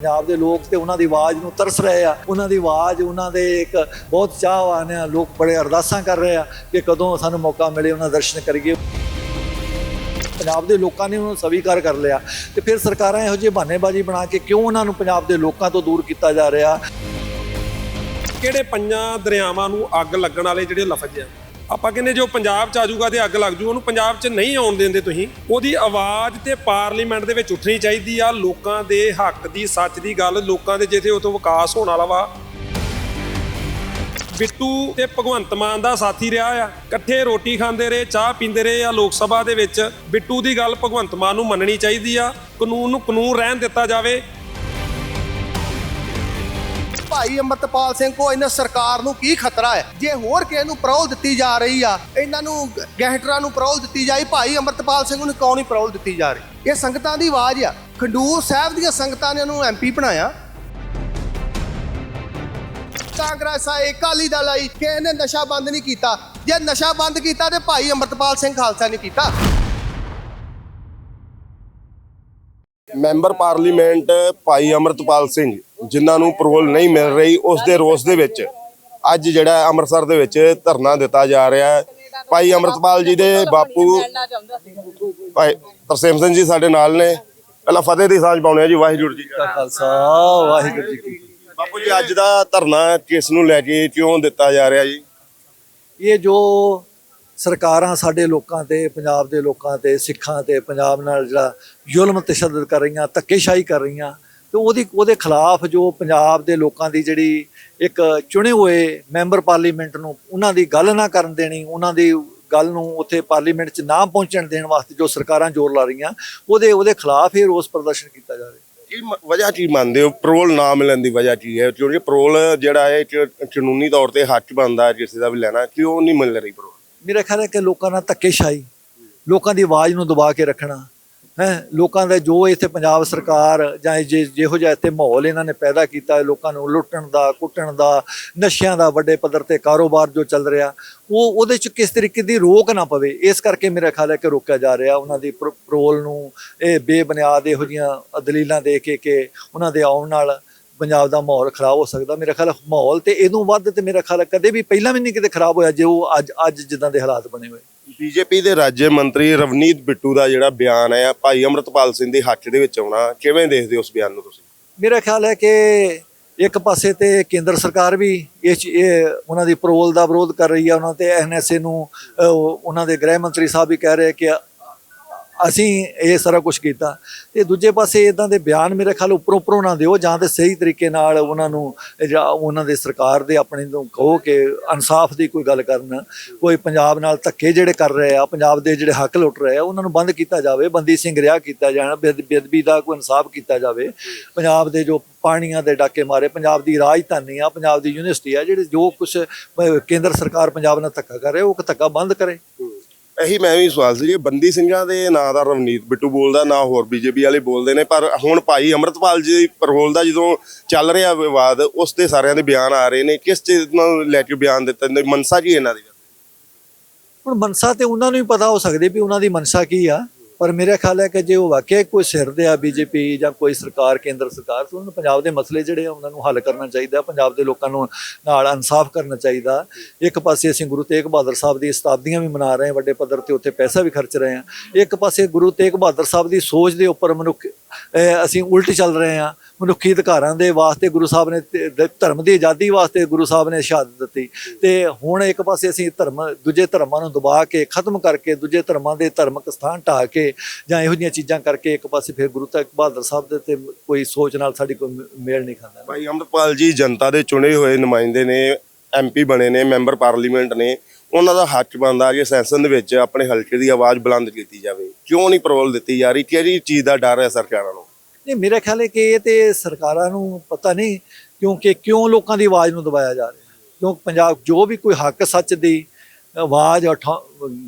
ਪੰਜਾਬ ਦੇ ਲੋਕ ਤੇ ਉਹਨਾਂ ਦੀ ਆਵਾਜ਼ ਨੂੰ ਤਰਸ ਰਹੇ ਆ, ਉਹਨਾਂ ਦੀ ਆਵਾਜ਼, ਉਹਨਾਂ ਦੇ ਇੱਕ ਬਹੁਤ ਚਾਹਵਾਨ ਆ, ਲੋਕ ਬੜੇ ਅਰਦਾਸਾਂ ਕਰ ਰਹੇ ਆ ਕਿ ਕਦੋਂ ਸਾਨੂੰ ਮੌਕਾ ਮਿਲੇ ਉਹਨਾਂ ਦਰਸ਼ਨ ਕਰੀਏ। ਪੰਜਾਬ ਦੇ ਲੋਕਾਂ ਨੇ ਉਹਨਾਂ ਨੂੰ ਸਵੀਕਾਰ ਕਰ ਲਿਆ ਤੇ ਫਿਰ ਸਰਕਾਰਾਂ ਇਹੋ ਜਿਹੇ ਬਹਾਨੇਬਾਜ਼ੀ ਬਣਾ ਕੇ ਕਿਉਂ ਉਹਨਾਂ ਨੂੰ ਪੰਜਾਬ ਦੇ ਲੋਕਾਂ ਤੋਂ ਦੂਰ ਕੀਤਾ ਜਾ ਰਿਹਾ? ਕਿਹੜੇ ਪੰਜਾਂ ਦਰਿਆਵਾਂ ਨੂੰ ਅੱਗ ਲੱਗਣ ਵਾਲੇ ਜਿਹੜੇ ਲਫ਼ਜ਼ ਆ? ਆਪਾਂ ਕਹਿੰਦੇ ਜੋ ਪੰਜਾਬ ਚ ਆਜੂਗਾ ਤੇ ਅੱਗ ਲੱਗ ਜੂ, ਉਹਨੂੰ ਪੰਜਾਬ ਚ ਨਹੀਂ ਆਉਣ ਦਿੰਦੇ ਤੁਸੀਂ। ਉਹਦੀ ਆਵਾਜ਼ ਤੇ ਪਾਰਲੀਮੈਂਟ ਦੇ ਵਿੱਚ ਉੱਠਣੀ ਚਾਹੀਦੀ ਆ, ਲੋਕਾਂ ਦੇ ਹੱਕ ਦੀ, ਸੱਚ ਦੀ ਗੱਲ, ਲੋਕਾਂ ਦੇ ਜਿੱਥੇ ਉਤੋਂ ਵਿਕਾਸ ਹੋਣ ਵਾਲਾ ਵਾ। ਬਿੱਟੂ ਤੇ ਭਗਵੰਤ ਮਾਨ ਦਾ ਸਾਥੀ ਰਿਹਾ ਆ, ਇਕੱਠੇ ਰੋਟੀ ਖਾਂਦੇ ਰਹੇ, ਚਾਹ ਪੀਂਦੇ ਰਹੇ ਆ ਲੋਕ ਸਭਾ ਦੇ ਵਿੱਚ। ਬਿੱਟੂ ਦੀ ਗੱਲ ਭਗਵੰਤ ਮਾਨ ਨੂੰ ਮੰਨਣੀ ਚਾਹੀਦੀ ਆ, ਕਾਨੂੰਨ ਨੂੰ ਕਾਨੂੰਨ ਰਹਿਣ ਦਿੱਤਾ ਜਾਵੇ। ਭਾਈ ਅਮਰਤਪਾਲ ਸਿੰਘ ਕੋ ਇਹਨਾਂ ਸਰਕਾਰ ਨੂੰ ਕੀ ਖਤਰਾ ਹੈ? ਜੇ ਹੋਰ ਕਿਸੇ ਨੂੰ ਪ੍ਰੋਲ ਦਿੱਤੀ ਜਾ ਰਹੀ ਆ, ਇਹਨਾਂ ਨੂੰ ਗੈਂਗਸਟਰਾਂ ਨੂੰ ਪਰੌਲ ਦਿੱਤੀ ਜਾਈ, ਭਾਈ ਅਮਰਤਪਾਲ ਸਿੰਘ ਨੂੰ ਕਿਉਂ ਨਹੀਂ ਪਰੌਲ ਦਿੱਤੀ ਜਾ ਰਹੀ? ਇਹ ਸੰਗਤਾਂ ਦੀ ਆਵਾਜ਼ ਆ। ਖੰਡੂਰ ਸਾਹਿਬ ਦੀਆਂ ਸੰਗਤਾਂ ਨੇ ਉਹਨੂੰ ਐਮਪੀ ਬਣਾਇਆ। ਕਾਂਗਰਸ ਆਏ, ਅਕਾਲੀ ਦਲ ਆਈ, ਕਿਸੇ ਨੇ ਨਸ਼ਾ ਬੰਦ ਨਹੀਂ ਕੀਤਾ। ਜੇ ਨਸ਼ਾ ਬੰਦ ਕੀਤਾ ਤੇ ਭਾਈ ਅਮਰਤਪਾਲ ਸਿੰਘ ਖਾਲਸਾ ਨੇ ਕੀਤਾ। ਮੈਂਬਰ ਪਾਰਲੀਮੈਂਟ ਭਾਈ ਅਮਰਤਪਾਲ ਸਿੰਘ। ਜਿਨ੍ਹਾਂ ਨੂੰ ਪਰੋਲ ਨਹੀਂ ਮਿਲ ਰਹੀ ਉਸ ਦੇ ਰੋਸ ਦੇ ਵਿੱਚ ਅੱਜ ਜਿਹੜਾ ਅੰਮ੍ਰਿਤਸਰ ਦੇ ਵਿੱਚ ਧਰਨਾ ਦਿੱਤਾ ਜਾ ਰਿਹਾ ਹੈ। ਭਾਈ ਅਮਰਤਪਾਲ ਜੀ ਦੇ ਬਾਪੂ ਭਾਈ ਤਰਸੇਮ ਸਿੰਘ ਜੀ ਸਾਡੇ ਨਾਲ ਨੇ। ਪਹਿਲਾਂ ਫਤਿਹ ਦੀ ਸਾਂਝ ਪਾਉਣੇ ਆ ਜੀ, ਵਾਹਿਗੁਰੂ ਜੀ ਕਾ ਖਾਲਸਾ, ਵਾਹਿਗੁਰੂ ਜੀ ਕੀ ਬਾਪੂ ਜੀ, ਅੱਜ ਦਾ ਧਰਨਾ ਕਿਸ ਨੂੰ ਲੈ ਕੇ ਕਿਉਂ ਦਿੱਤਾ ਜਾ ਰਿਹਾ ਜੀ? ਇਹ ਜੋ ਸਰਕਾਰਾਂ ਸਾਡੇ ਲੋਕਾਂ ਤੇ, ਪੰਜਾਬ ਦੇ ਲੋਕਾਂ ਤੇ, ਸਿੱਖਾਂ ਤੇ, ਪੰਜਾਬ ਨਾਲ ਜਿਹੜਾ ਜ਼ੁਲਮ ਤਸ਼ੱਦਦ ਕਰ ਰਹੀਆਂ, ਧੱਕੇਸ਼ਾਹੀ ਕਰ ਰਹੀਆਂ ਤੇ ਉਹਦੀ ਉਹਦੇ ਖਿਲਾਫ ਜੋ ਪੰਜਾਬ ਦੇ ਲੋਕਾਂ ਦੀ ਜਿਹੜੀ ਇੱਕ ਚੁਣੇ ਹੋਏ ਮੈਂਬਰ ਪਾਰਲੀਮੈਂਟ ਨੂੰ ਉਹਨਾਂ ਦੀ ਗੱਲ ਨਾ ਕਰਨ ਦੇਣੀ ਉਹਨਾਂ ਦੀ ਗੱਲ ਨੂੰ ਉੱਥੇ ਪਾਰਲੀਮੈਂਟ 'ਚ ਨਾ ਪਹੁੰਚਣ ਦੇਣ ਵਾਸਤੇ ਜੋ ਸਰਕਾਰਾਂ ਜ਼ੋਰ ਲਾ ਰਹੀਆਂ ਉਹਦੇ ਉਹਦੇ ਖਿਲਾਫ ਇਹ ਰੋਸ ਪ੍ਰਦਰਸ਼ਨ ਕੀਤਾ ਜਾ ਰਿਹਾ। ਕੀ ਵਜ੍ਹਾ ਕੀ ਮੰਨਦੇ ਹੋ? ਪਰੋਲ ਨਾ ਮਿਲਣ ਦੀ ਵਜ੍ਹਾ ਕੀ ਹੈ? ਕਿਉਂਕਿ ਪਰੋਲ ਜਿਹੜਾ ਹੈ ਕਾਨੂੰਨੀ ਤੌਰ ਤੇ ਹੱਕ ਬਣਦਾ ਕਿਸੇ ਦਾ ਵੀ ਲੈਣਾ ਕਿਉਂ ਨਹੀਂ ਮਿਲ ਰਹੀ ਪਰੋਲ ਮੇਰਾ ਖਿਆਲ ਹੈ ਕਿ ਲੋਕਾਂ ਨਾਲ ਧੱਕੇਸ਼ਾਹੀ ਲੋਕਾਂ ਦੀ ਆਵਾਜ਼ ਨੂੰ ਦਬਾ ਕੇ ਰੱਖਣਾ ਹੈ, ਲੋਕਾਂ ਦਾ ਜੋ ਇੱਥੇ ਪੰਜਾਬ ਸਰਕਾਰ ਜਾਂ ਜੇ- ਜਿਹੋ ਜਿਹਾ ਇੱਥੇ ਮਾਹੌਲ ਇਹਨਾਂ ਨੇ ਪੈਦਾ ਕੀਤਾ, ਲੋਕਾਂ ਨੂੰ ਲੁੱਟਣ ਦਾ, ਕੁੱਟਣ ਦਾ, ਨਸ਼ਿਆਂ ਦਾ ਵੱਡੇ ਪੱਧਰ ਤੇ ਕਾਰੋਬਾਰ ਜੋ ਚੱਲ ਰਿਹਾ, ਉਹ ਉਹਦੇ ਚ ਕਿਸ ਤਰੀਕੇ ਦੀ ਰੋਕ ਨਾ ਪਵੇ, ਇਸ ਕਰਕੇ ਮੇਰਾ ਖਿਆਲ ਹੈ ਕਿ ਰੋਕਿਆ ਜਾ ਰਿਹਾ ਉਹਨਾਂ ਦੀ ਪਰ- ਪਰੋਲ ਨੂੰ, ਇਹ ਬੇਬੁਨਿਆਦ ਇਹੋ ਜਿਹੀਆਂ ਦਲੀਲਾਂ ਦੇ ਕੇ ਕਿ ਉਹਨਾਂ ਦੇ ਆਉਣ ਨਾਲ ਪੰਜਾਬ ਦਾ ਮਾਹੌਲ ਖਰਾਬ ਹੋ ਸਕਦਾ। ਮੇਰਾ ਖਿਆਲ ਮਾਹੌਲ ਤੇ ਇਹਨੂੰ ਵੱਧ ਤੇ ਮੇਰਾ ਖਿਆਲ ਹੈ ਕਦੇ ਵੀ ਪਹਿਲਾਂ ਵੀ ਨਹੀਂ ਕਿਤੇ ਖਰਾਬ ਹੋਇਆ, ਜੇ ਉਹ ਅੱਜ ਅੱਜ ਜਿੱਦਾਂ ਦੇ ਹਾਲਾਤ ਬਣੇ ਹੋਏ। ਬੀਜੇਪੀ ਦੇ ਰਾਜ ਮੰਤਰੀ ਰਵਨੀਤ ਬਿੱਟੂ ਦਾ ਜਿਹੜਾ ਬਿਆਨ ਹੈ ਭਾਈ ਅਮਰਤਪਾਲ ਸਿੰਘ ਦੇ ਹੱਕ ਦੇ ਵਿੱਚ ਆਉਣਾ ਕਿਵੇਂ ਦੇਖਦੇ ਹੋ ਉਸ ਬਿਆਨ ਨੂੰ ਤੁਸੀਂ? ਮੇਰਾ ਖਿਆਲ ਹੈ ਕਿ ਇੱਕ ਪਾਸੇ ਤੇ ਕੇਂਦਰ ਸਰਕਾਰ ਵੀ ਇਹ 'ਚ- ਉਹਨਾਂ ਦੀ ਪਰੋਲ ਦਾ ਵਿਰੋਧ ਕਰ ਰਹੀ ਹੈ ਉਹਨਾਂ ਤੇ ਐਨਐਸਏ ਨੂੰ ਅਹ, ਉਹ- ਉਹਨਾਂ ਦੇ ਗ੍ਰਹਿ ਮੰਤਰੀ ਸਾਹਿਬ ਵੀ ਕਹਿ ਰਹੇ ਕਿ ਅਸੀਂ ਇਹ ਸਾਰਾ ਕੁਝ ਕੀਤਾ। ਤੇ ਦੂਜੇ ਪਾਸੇ ਇਦਾਂ ਦੇ ਬਿਆਨ ਮੇਰੇ ਖਿਆਲ ਉੱਪਰੋਂ ਉੱਪਰੋਂ ਨਾ ਦਿਓ ਜਾਂ ਤੇ ਸਹੀ ਤਰੀਕੇ ਨਾਲ ਉਹਨਾਂ ਨੂੰ, ਜਾਂ ਉਹਨਾਂ ਦੇ ਸਰਕਾਰ ਦੇ ਆਪਣੇ ਨੂੰ ਕਹੋ ਕਿ ਇਨਸਾਫ ਦੀ ਕੋਈ ਗੱਲ ਕਰਨ। ਕੋਈ ਪੰਜਾਬ ਨਾਲ ਧੱਕੇ ਜਿਹੜੇ ਕਰ ਰਹੇ ਆ, ਪੰਜਾਬ ਦੇ ਜਿਹੜੇ ਹੱਕ ਲੁੱਟ ਰਹੇ ਆ, ਉਹਨਾਂ ਨੂੰ ਬੰਦ ਕੀਤਾ ਜਾਵੇ, ਬੰਦੀ ਸਿੰਘ ਰਿਹਾ ਕੀਤਾ ਜਾਣਾ, ਬੇਦ- ਬੇਅਦਬੀ ਦਾ ਕੋਈ ਇਨਸਾਫ ਕੀਤਾ ਜਾਵੇ। ਪੰਜਾਬ ਦੇ ਜੋ ਪਾਣੀਆਂ ਦੇ ਡਾਕੇ ਮਾਰੇ, ਪੰਜਾਬ ਦੀ ਰਾਜਧਾਨੀ ਆ, ਪੰਜਾਬ ਦੀ ਯੂਨੀਵਰਸਿਟੀ ਆ, ਜਿਹੜੇ ਜੋ ਕੁਝ ਕੇਂਦਰ ਸਰਕਾਰ ਪੰਜਾਬ ਨਾਲ ਧੱਕਾ ਕਰ ਰਿਹਾ, ਉਹ ਧੱਕਾ ਬੰਦ ਕਰੇ। ਇਹੀ ਮੈਂ ਵੀ ਸਵਾਲ ਸੀ ਜੀ, ਬੰਦੀ ਸਿੰਘਾਂ ਦੇ ਨਾਂ ਦਾ ਰਵਨੀਤ ਬਿੱਟੂ ਬੋਲਦਾ, ਨਾ ਹੋਰ ਬੀਜੇਪੀ ਵਾਲੇ ਬੋਲਦੇ ਨੇ, ਪਰ ਹੁਣ ਭਾਈ ਅਮਰਤਪਾਲ ਜੀ ਪਰੋਲ ਦਾ ਜਦੋਂ ਚੱਲ ਰਿਹਾ ਵਿਵਾਦ, ਉਸ ਤੇ ਸਾਰਿਆਂ ਦੇ ਬਿਆਨ ਆ ਰਹੇ ਨੇ, ਕਿਸ ਚੀਜ਼ ਨਾਲ ਲੈ ਕੇ ਬਿਆਨ ਦਿੱਤਾ ਮਨਸਾ ਕੀ ਇਹਨਾਂ ਦੀ? ਹੁਣ ਮਨਸਾ ਤੇ ਉਹਨਾਂ ਨੂੰ ਹੀ ਪਤਾ ਹੋ ਸਕਦੇ ਵੀ ਉਹਨਾਂ ਦੀ ਮਨਸਾ ਕੀ ਆ। ਪਰ ਮੇਰਾ ਖਿਆਲ ਹੈ ਕਿ ਜੇ ਉਹ ਵਾਕਿਆ ਕੋਈ ਸਿਰ ਦੇ ਆ ਬੀਜੇਪੀ ਜਾਂ ਕੋਈ ਸਰਕਾਰ, ਕੇਂਦਰ ਸਰਕਾਰ, ਤੋਂ ਉਹਨਾਂ ਪੰਜਾਬ ਦੇ ਮਸਲੇ ਜਿਹੜੇ ਆ ਉਹਨਾਂ ਨੂੰ ਹੱਲ ਕਰਨਾ ਚਾਹੀਦਾ, ਪੰਜਾਬ ਦੇ ਲੋਕਾਂ ਨੂੰ ਨਾਲ ਇਨਸਾਫ ਕਰਨਾ ਚਾਹੀਦਾ। ਇੱਕ ਪਾਸੇ ਅਸੀਂ ਗੁਰੂ ਤੇਗ ਬਹਾਦਰ ਸਾਹਿਬ ਦੀ ਸ਼ਤਾਬਦੀਆਂ ਵੀ ਮਨਾ ਰਹੇ ਹਾਂ, ਵੱਡੇ ਪੱਧਰ ਤੇ ਉੱਥੇ ਪੈਸਾ ਵੀ ਖਰਚ ਰਹੇ ਹਾਂ। ਇੱਕ ਪਾਸੇ ਗੁਰੂ ਤੇਗ ਬਹਾਦਰ ਸਾਹਿਬ ਦੀ ਸੋਚ ਦੇ ਉੱਪਰ ਮਨੁੱਖ ਅਸੀਂ ਉਲਟ ਚੱਲ ਰਹੇ ਹਾਂ। ਮਨੁੱਖੀ ਅਧਿਕਾਰਾਂ ਦੇ ਵਾਸਤੇ ਗੁਰੂ ਸਾਹਿਬ ਨੇ ਧਰਮ ਦੀ ਆਜ਼ਾਦੀ ਵਾਸਤੇ ਗੁਰੂ ਸਾਹਿਬ ਨੇ ਸ਼ਹਾਦਤ ਦਿੱਤੀ। ਤੇ ਹੁਣ ਇੱਕ ਪਾਸੇ ਅਸੀਂ ਧਰਮ, ਦੂਜੇ ਧਰਮਾਂ ਨੂੰ ਦਬਾ ਕੇ, ਖਤਮ ਕਰਕੇ, ਦੂਜੇ ਧਰਮਾਂ ਦੇ ਧਰਮਕ ਸਥਾਨ ਢਾਹ ਕੇ ਜਾਂ ਇਹੋ ਜਿਹੀਆਂ ਚੀਜ਼ਾਂ ਕਰਕੇ ਇੱਕ ਪਾਸੇ ਫਿਰ ਗੁਰੂ ਤੇਗ ਬਹਾਦਰ ਸਾਹਿਬ ਦੇ ਤੇ ਕੋਈ ਸੋਚ ਨਾਲ ਸਾਡੀ ਕੋਈ ਮੇਲ ਨਹੀਂ ਖਾਂਦਾ। ਭਾਈ ਅੰਮ੍ਰਿਤਪਾਲ ਜੀ ਜਨਤਾ ਦੇ ਚੁਣੇ ਹੋਏ ਨੁਮਾਇੰਦੇ ਨੇ ਐਮਪੀ ਬਣੇ ਨੇ, ਮੈਂਬਰ ਪਾਰਲੀਮੈਂਟ ਨੇ, ਉਹਨਾਂ ਦਾ ਹੱਕ ਬਣਦਾ ਕਿ ਸੈਸ਼ਨ ਦੇ ਵਿੱਚ ਆਪਣੇ ਹਲਕੇ ਦੀ ਆਵਾਜ਼ ਬੁਲੰਦ ਕੀਤੀ ਜਾਵੇ। ਕਿਉਂ ਨਹੀਂ ਪਰੋਲ ਦਿੱਤੀ ਜਾ ਰਹੀ? ਕਿਹੜੀ ਚੀਜ਼ ਦਾ ਡਰ ਹੈ ਸਰਕਾਰਾਂ ਨੂੰ? ਨਹੀਂ, ਮੇਰਾ ਖਿਆਲ ਹੈ ਕਿ ਇਹ ਤੇ ਸਰਕਾਰਾਂ ਨੂੰ ਪਤਾ ਨਹੀਂ ਕਿਉਂਕਿ ਕਿਉਂ ਲੋਕਾਂ ਦੀ ਆਵਾਜ਼ ਨੂੰ ਦਬਾਇਆ ਜਾ ਰਿਹਾ। ਕਿਉਂ ਪੰਜਾਬ ਜੋ ਵੀ ਕੋਈ ਹੱਕ ਸੱਚ ਦੀ ਆਵਾਜ਼ ਉਠਾ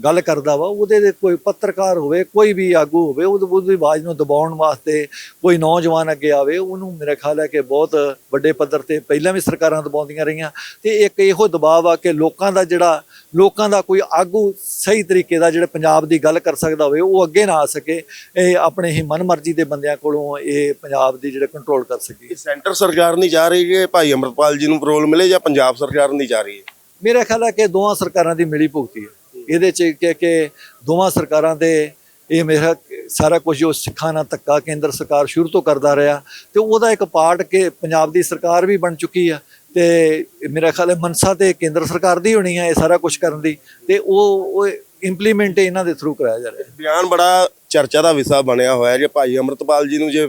ਗੱਲ ਕਰਦਾ ਵਾ, ਉਹਦੇ ਦੇ ਕੋਈ ਪੱਤਰਕਾਰ ਹੋਵੇ, ਕੋਈ ਵੀ ਆਗੂ ਹੋਵੇ, ਉਹਦੀ ਆਵਾਜ਼ ਨੂੰ ਦਬਾਉਣ ਵਾਸਤੇ ਕੋਈ ਨੌਜਵਾਨ ਅੱਗੇ ਆਵੇ, ਉਹਨੂੰ ਮੇਰੇ ਖਿਆਲ ਹੈ ਕਿ ਬਹੁਤ ਵੱਡੇ ਪੱਧਰ ਤੇ ਪਹਿਲਾਂ ਵੀ ਸਰਕਾਰਾਂ ਦਬਾਉਂਦੀਆਂ ਰਹੀਆਂ। ਤੇ ਇੱਕ ਇਹੋ ਦਬਾਅ ਆ ਕਿ ਲੋਕਾਂ ਦਾ ਜਿਹੜਾ ਲੋਕਾਂ ਦਾ ਕੋਈ ਆਗੂ ਸਹੀ ਤਰੀਕੇ ਦਾ ਜਿਹੜੇ ਪੰਜਾਬ ਦੀ ਗੱਲ ਕਰ ਸਕਦਾ ਹੋਵੇ, ਉਹ ਅੱਗੇ ਨਾ ਆ ਸਕੇ। ਇਹ ਆਪਣੇ ਹੀ ਮਨਮਰਜ਼ੀ ਦੇ ਬੰਦਿਆਂ ਕੋਲੋਂ ਇਹ ਪੰਜਾਬ ਦੀ ਜਿਹੜਾ ਕੰਟਰੋਲ ਕਰ ਸਕੇ ਸੈਂਟਰ ਸਰਕਾਰ ਨਹੀਂ ਜਾ ਰਹੀ ਕਿ ਭਾਈ ਅਮਰਪਾਲ ਜੀ ਨੂੰ ਪਰੋਲ ਮਿਲੇ ਜਾਂ ਪੰਜਾਬ ਸਰਕਾਰ ਨਹੀਂ ਜਾ ਰਹੀ? ਹੈ ਮੇਰਾ ਖਿਆਲ ਹੈ ਕਿ ਦੋਵਾਂ ਸਰਕਾਰਾਂ ਦੀ ਮਿਲੀ ਭੁਗਤੀ ਹੈ। ਇਹਦੇ ਚ ਕਿ ਕਿ ਦੋਵਾਂ ਸਰਕਾਰਾਂ ਦੇ ਇਹ ਮੇਰਾ ਸਾਰਾ ਕੁਝ ਜੋ ਸਿੱਖਾਂ ਨਾਲ ਧੱਕਾ ਕੇਂਦਰ ਸਰਕਾਰ ਸ਼ੁਰੂ ਤੋਂ ਕਰਦਾ ਰਿਹਾ ਤੇ ਉਹਦਾ ਇੱਕ ਪਾਰਟ ਕਿ ਪੰਜਾਬ ਦੀ ਸਰਕਾਰ ਵੀ ਬਣ ਚੁੱਕੀ ਆ ਤੇ ਮੇਰਾ ਖਿਆਲ ਹੈ ਮਨਸਾ ਤੇ ਕੇਂਦਰ ਸਰਕਾਰ ਦੀ ਹੋਣੀ ਹੈ ਇਹ ਸਾਰਾ ਕੁਝ ਕਰਨ ਦੀ ਤੇ ਉਹ ਉਹ ਇੰਪਲੀਮੈਂਟ ਇਹਨਾਂ ਦੇ ਥਰੂ ਕਰਾਇਆ ਜਾ ਰਿਹਾ। ਬਿਆਨ ਬੜਾ ਚਰਚਾ ਦਾ ਵਿਸ਼ਾ ਬਣਿਆ ਹੋਇਆ ਜੇ ਭਾਈ ਅਮਰਤਪਾਲ ਜੀ ਨੂੰ ਜੇ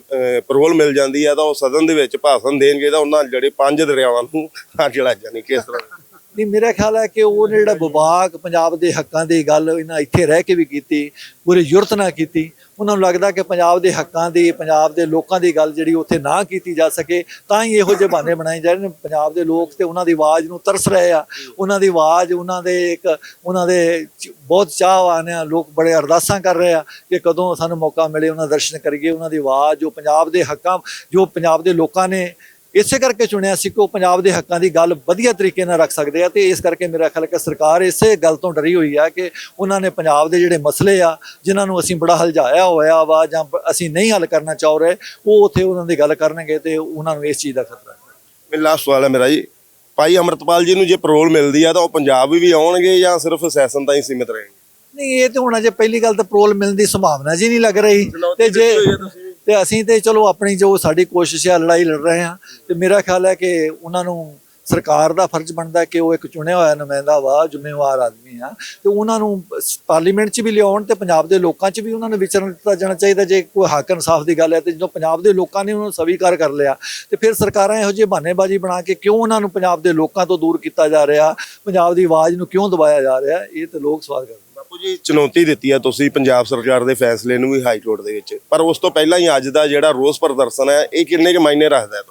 ਪਰੋਲ ਮਿਲ ਜਾਂਦੀ ਹੈ ਤਾਂ ਉਹ ਸਦਨ ਦੇ ਵਿੱਚ ਭਾਸ਼ਣ ਦੇਣਗੇ ਤਾਂ ਉਹਨਾਂ ਜਿਹੜੇ ਪੰਜ ਦਰਿਆਵਾਂ ਨੂੰ ਅੱਗ ਲੱਗ ਜਾਣੀ ਕਿਸ ਤਰ੍ਹਾਂ। ਨਹੀਂ, ਮੇਰਾ ਖਿਆਲ ਹੈ ਕਿ ਉਹ ਜਿਹੜਾ ਵਿਭਾਗ ਪੰਜਾਬ ਦੇ ਹੱਕਾਂ ਦੀ ਗੱਲ ਇਹਨਾਂ ਇੱਥੇ ਰਹਿ ਕੇ ਵੀ ਕੀਤੀ, ਪੂਰੀ ਯੁਰਤ ਨਾਲ ਕੀਤੀ। ਉਹਨਾਂ ਨੂੰ ਲੱਗਦਾ ਕਿ ਪੰਜਾਬ ਦੇ ਹੱਕਾਂ ਦੀ, ਪੰਜਾਬ ਦੇ ਲੋਕਾਂ ਦੀ ਗੱਲ ਜਿਹੜੀ ਉੱਥੇ ਨਾ ਕੀਤੀ ਜਾ ਸਕੇ, ਤਾਂ ਹੀ ਇਹੋ ਜਿਹੇ ਬਹਾਨੇ ਬਣਾਏ ਜਾ ਰਹੇ ਨੇ। ਪੰਜਾਬ ਦੇ ਲੋਕ ਤੇ ਉਹਨਾਂ ਦੀ ਆਵਾਜ਼ ਨੂੰ ਤਰਸ ਰਹੇ ਆ। ਉਹਨਾਂ ਦੀ ਆਵਾਜ਼, ਉਹਨਾਂ ਦੇ ਇੱਕ, ਉਹਨਾਂ ਦੇ ਬਹੁਤ ਚਾਹਵਾਨ ਆ ਲੋਕ ਬੜੇ ਅਰਦਾਸਾਂ ਕਰ ਰਹੇ ਆ ਕਿ ਕਦੋਂ ਸਾਨੂੰ ਮੌਕਾ ਮਿਲੇ, ਉਹਨਾਂ ਦਰਸ਼ਨ ਕਰੀਏ। ਉਹਨਾਂ ਦੀ ਆਵਾਜ਼, ਜੋ ਪੰਜਾਬ ਦੇ ਹੱਕਾਂ, ਜੋ ਪੰਜਾਬ ਦੇ ਲੋਕਾਂ ਨੇ ਇਸੇ ਕਰਕੇ ਚੁਣਿਆ ਸੀ ਕਿ ਉਹ ਪੰਜਾਬ ਦੇ ਹੱਕਾਂ ਦੀ ਗੱਲ ਵਧੀਆ ਤਰੀਕੇ ਨਾਲ ਰੱਖ ਸਕਦੇ ਆ ਤੇ ਇਸ ਕਰਕੇ ਮੇਰਾ ਖਿਆਲ ਹੈ ਕਿ ਸਰਕਾਰ ਇਸੇ ਗੱਲ ਤੋਂ ਡਰੀ ਹੋਈ ਆ ਕਿ ਉਹਨਾਂ ਨੇ ਪੰਜਾਬ ਦੇ ਜਿਹੜੇ ਮਸਲੇ ਆ ਜਿਨ੍ਹਾਂ ਨੂੰ ਅਸੀਂ ਬੜਾ ਹਲਝਾਇਆ ਹੋਇਆ ਵਾ ਜਾਂ ਅਸੀਂ ਨਹੀਂ ਹੱਲ ਕਰਨਾ ਚਾਹ ਰਹੇ ਉਹ ਉੱਥੇ ਉਹਨਾਂ ਦੀ ਗੱਲ ਕਰਨਗੇ ਤੇ ਉਹਨਾਂ ਨੂੰ ਇਸ ਚੀਜ਼ ਦਾ ਖਤਰਾ ਹੈ। ਮੇਰਾ ਲਾਸਟ ਸਵਾਲ ਹੈ ਮੇਰਾ ਜੀ। ਭਾਈ ਅਮਰਤਪਾਲ ਜੀ ਨੂੰ ਜੇ ਪਰੋਲ ਮਿਲਦੀ ਆ ਤਾਂ ਉਹ ਪੰਜਾਬ ਵੀ ਆਉਣਗੇ ਜਾਂ ਸਿਰਫ ਸੈਸ਼ਨ ਤਾਂ ਹੀ ਸੀਮਿਤ ਰਹਿਣਗੇ ਨਹੀਂ ਇਹ ਤੇ ਹੁਣ ਅਜੇ ਪਹਿਲੀ ਗੱਲ ਤਾਂ ਪ੍ਰੋਲ ਮਿਲਣ ਦੀ ਸੰਭਾਵਨਾ ਜੀ ਨਹੀਂ ਲੱਗ ਰਹੀ। ਤੇ ਜੇ ਤੇ ਅਸੀਂ ਤੇ ਚਲੋ ਆਪਣੀ ਜੋ ਸਾਡੀ ਕੋਸ਼ਿਸ਼ ਹੈ ਲੜਾਈ ਲੜ ਰਹੇ ਹਾਂ ਤੇ ਮੇਰਾ ਖਿਆਲ ਹੈ ਕਿ ਉਹਨਾਂ ਨੂੰ ਸਰਕਾਰ ਦਾ ਫਰਜ਼ ਬਣਦਾ ਕਿ ਉਹ ਇੱਕ ਚੁਣਿਆ ਹੋਇਆ ਨੁਮਾਇੰਦਾ ਵਾ, ਜ਼ਿੰਮੇਵਾਰ ਆਦਮੀ ਆ ਤੇ ਉਹਨਾਂ ਨੂੰ ਪਾਰਲੀਮੈਂਟ 'ਚ ਵੀ ਲਿਆਉਣ ਤੇ ਪੰਜਾਬ ਦੇ ਲੋਕਾਂ 'ਚ ਵੀ ਉਹਨਾਂ ਨੂੰ ਵਿਚਰਨ ਦਿੱਤਾ ਜਾਣਾ ਚਾਹੀਦਾ ਜੇ ਕੋਈ ਹੱਕ ਇਨਸਾਫ ਦੀ ਗੱਲ ਹੈ ਤੇ ਜਦੋਂ ਪੰਜਾਬ ਦੇ ਲੋਕਾਂ ਨੇ ਉਹਨਾਂ ਨੂੰ ਸਵੀਕਾਰ ਕਰ ਲਿਆ ਤੇ ਫਿਰ ਸਰਕਾਰਾਂ ਇਹੋ ਜਿਹੇ ਬਹਾਨੇਬਾਜ਼ੀ ਬਣਾ ਕੇ ਕਿਉਂ ਉਹਨਾਂ ਨੂੰ ਪੰਜਾਬ ਦੇ ਲੋਕਾਂ ਤੋਂ ਦੂਰ ਕੀਤਾ ਜਾ ਰਿਹਾ, ਪੰਜਾਬ ਦੀ ਆਵਾਜ਼ ਨੂੰ ਕਿਉਂ ਦਬਾਇਆ ਜਾ ਰਿਹਾ, ਇਹ ਤੇ ਲੋਕ ਸਵਾਲ ਕਰਦੇ ਬਾਪੂ ਜੀ, ਚੁਣੌਤੀ ਦਿੱਤੀ ਆ ਤੁਸੀਂ ਪੰਜਾਬ ਸਰਕਾਰ ਦੇ ਫੈਸਲੇ ਨੂੰ ਵੀ ਹਾਈ ਕੋਰਟ ਦੇ ਵਿੱਚ। ਪਰ ਉਸ ਤੋਂ ਪਹਿਲਾਂ ਹੀ ਅੱਜ ਦਾ ਜਿਹੜਾ ਰੋਸ ਪ੍ਰਦਰਸ਼ਨ ਹੈ, ਇਹ ਕਿੰਨੇ ਕੁ ਮਾਇਨੇ ਰੱਖਦਾ ਹੈ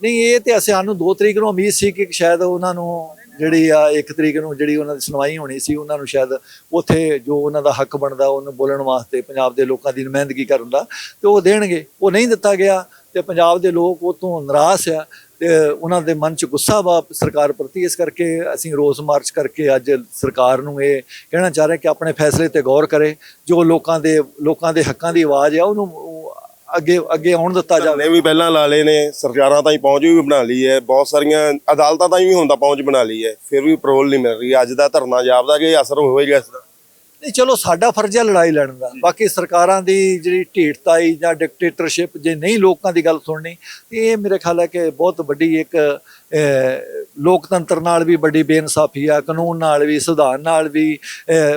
ਨਹੀਂ, ਇਹ ਤੇ ਸਾਨੂੰ 2 ਤਰੀਕ ਨੂੰ ਉਮੀਦ ਸੀ ਕਿ ਸ਼ਾਇਦ ਉਹਨਾਂ ਨੂੰ ਜਿਹੜੀ ਆ 1 ਤਰੀਕ ਨੂੰ ਜਿਹੜੀ ਉਹਨਾਂ ਦੀ ਸੁਣਵਾਈ ਹੋਣੀ ਸੀ, ਉਹਨਾਂ ਨੂੰ ਸ਼ਾਇਦ ਉੱਥੇ ਜੋ ਉਹਨਾਂ ਦਾ ਹੱਕ ਬਣਦਾ, ਉਹਨੂੰ ਬੋਲਣ ਵਾਸਤੇ ਪੰਜਾਬ ਦੇ ਲੋਕਾਂ ਦੀ ਨੁਮਾਇੰਦਗੀ ਕਰਨ ਦਾ, ਤੇ ਉਹ ਦੇਣਗੇ। ਉਹ ਨਹੀਂ ਦਿੱਤਾ ਗਿਆ, ਤੇ ਪੰਜਾਬ ਦੇ ਲੋਕ ਉਹ ਤੋਂ ਨਿਰਾਸ਼ ਆ। ਤੇ ਉਹਨਾਂ ਦੇ ਮਨ 'ਚ ਗੁੱਸਾ ਵਾ ਸਰਕਾਰ ਪ੍ਰਤੀ, ਇਸ ਕਰਕੇ ਅਸੀਂ ਰੋਸ ਮਾਰਚ ਕਰਕੇ ਅੱਜ ਸਰਕਾਰ ਨੂੰ ਇਹ ਕਹਿਣਾ ਚਾਹ ਰਹੇ ਕਿ ਆਪਣੇ ਫੈਸਲੇ ਤੇ ਗੌਰ ਕਰੇ। ਜੋ ਲੋਕਾਂ ਦੇ ਲੋਕਾਂ ਦੇ ਹੱਕਾਂ ਦੀ ਆਵਾਜ਼ ਆ, ਉਹਨੂੰ ਅੱਗੇ ਅੱਗੇ ਆਉਣ ਦਿੱਤਾ ਜਾਵੇ। ਧਰਨੇ ਵੀ ਪਹਿਲਾਂ ਲਾ ਲਏ ਨੇ, ਸਰਕਾਰਾਂ ਤਾਂ ਹੀ ਪਹੁੰਚ ਵੀ ਬਣਾ ਲਈ ਹੈ। ਬਹੁਤ ਸਾਰੀਆਂ ਅਦਾਲਤਾਂ ਤਾਂ ਹੀ ਵੀ ਹੁੰਦਾ ਪਹੁੰਚ ਬਣਾ ਲਈ ਹੈ। ਫਿਰ ਵੀ ਪਰੋਲ ਨਹੀਂ ਮਿਲ ਰਹੀ। ਅੱਜ ਦਾ ਧਰਨਾ ਜਾਪਦਾ ਕਿ ਅਸਰ ਹੋਵੇਗਾ ਇਸ ਦਾ। ਨਹੀਂ, ਚਲੋ ਸਾਡਾ ਫਰਜ਼ ਹੈ ਲੜਾਈ ਲੜਨ ਦਾ। ਬਾਕੀ ਸਰਕਾਰਾਂ ਦੀ ਜਿਹੜੀ ਢੀਠਤਾਈ ਜਾਂ ਡਿਕਟੇਟਰਸ਼ਿਪ ਜੇ ਨਹੀਂ ਲੋਕਾਂ ਦੀ ਗੱਲ ਸੁਣਨੀ, ਇਹ ਮੇਰੇ ਖਿਆਲ ਹੈ ਕਿ ਬਹੁਤ ਵੱਡੀ ਇੱਕ ਲੋਕਤੰਤਰ ਨਾਲ ਵੀ ਵੱਡੀ ਬੇਇਨਸਾਫੀ ਆ, ਕਾਨੂੰਨ ਨਾਲ ਵੀ, ਸੰਵਿਧਾਨ ਨਾਲ ਵੀ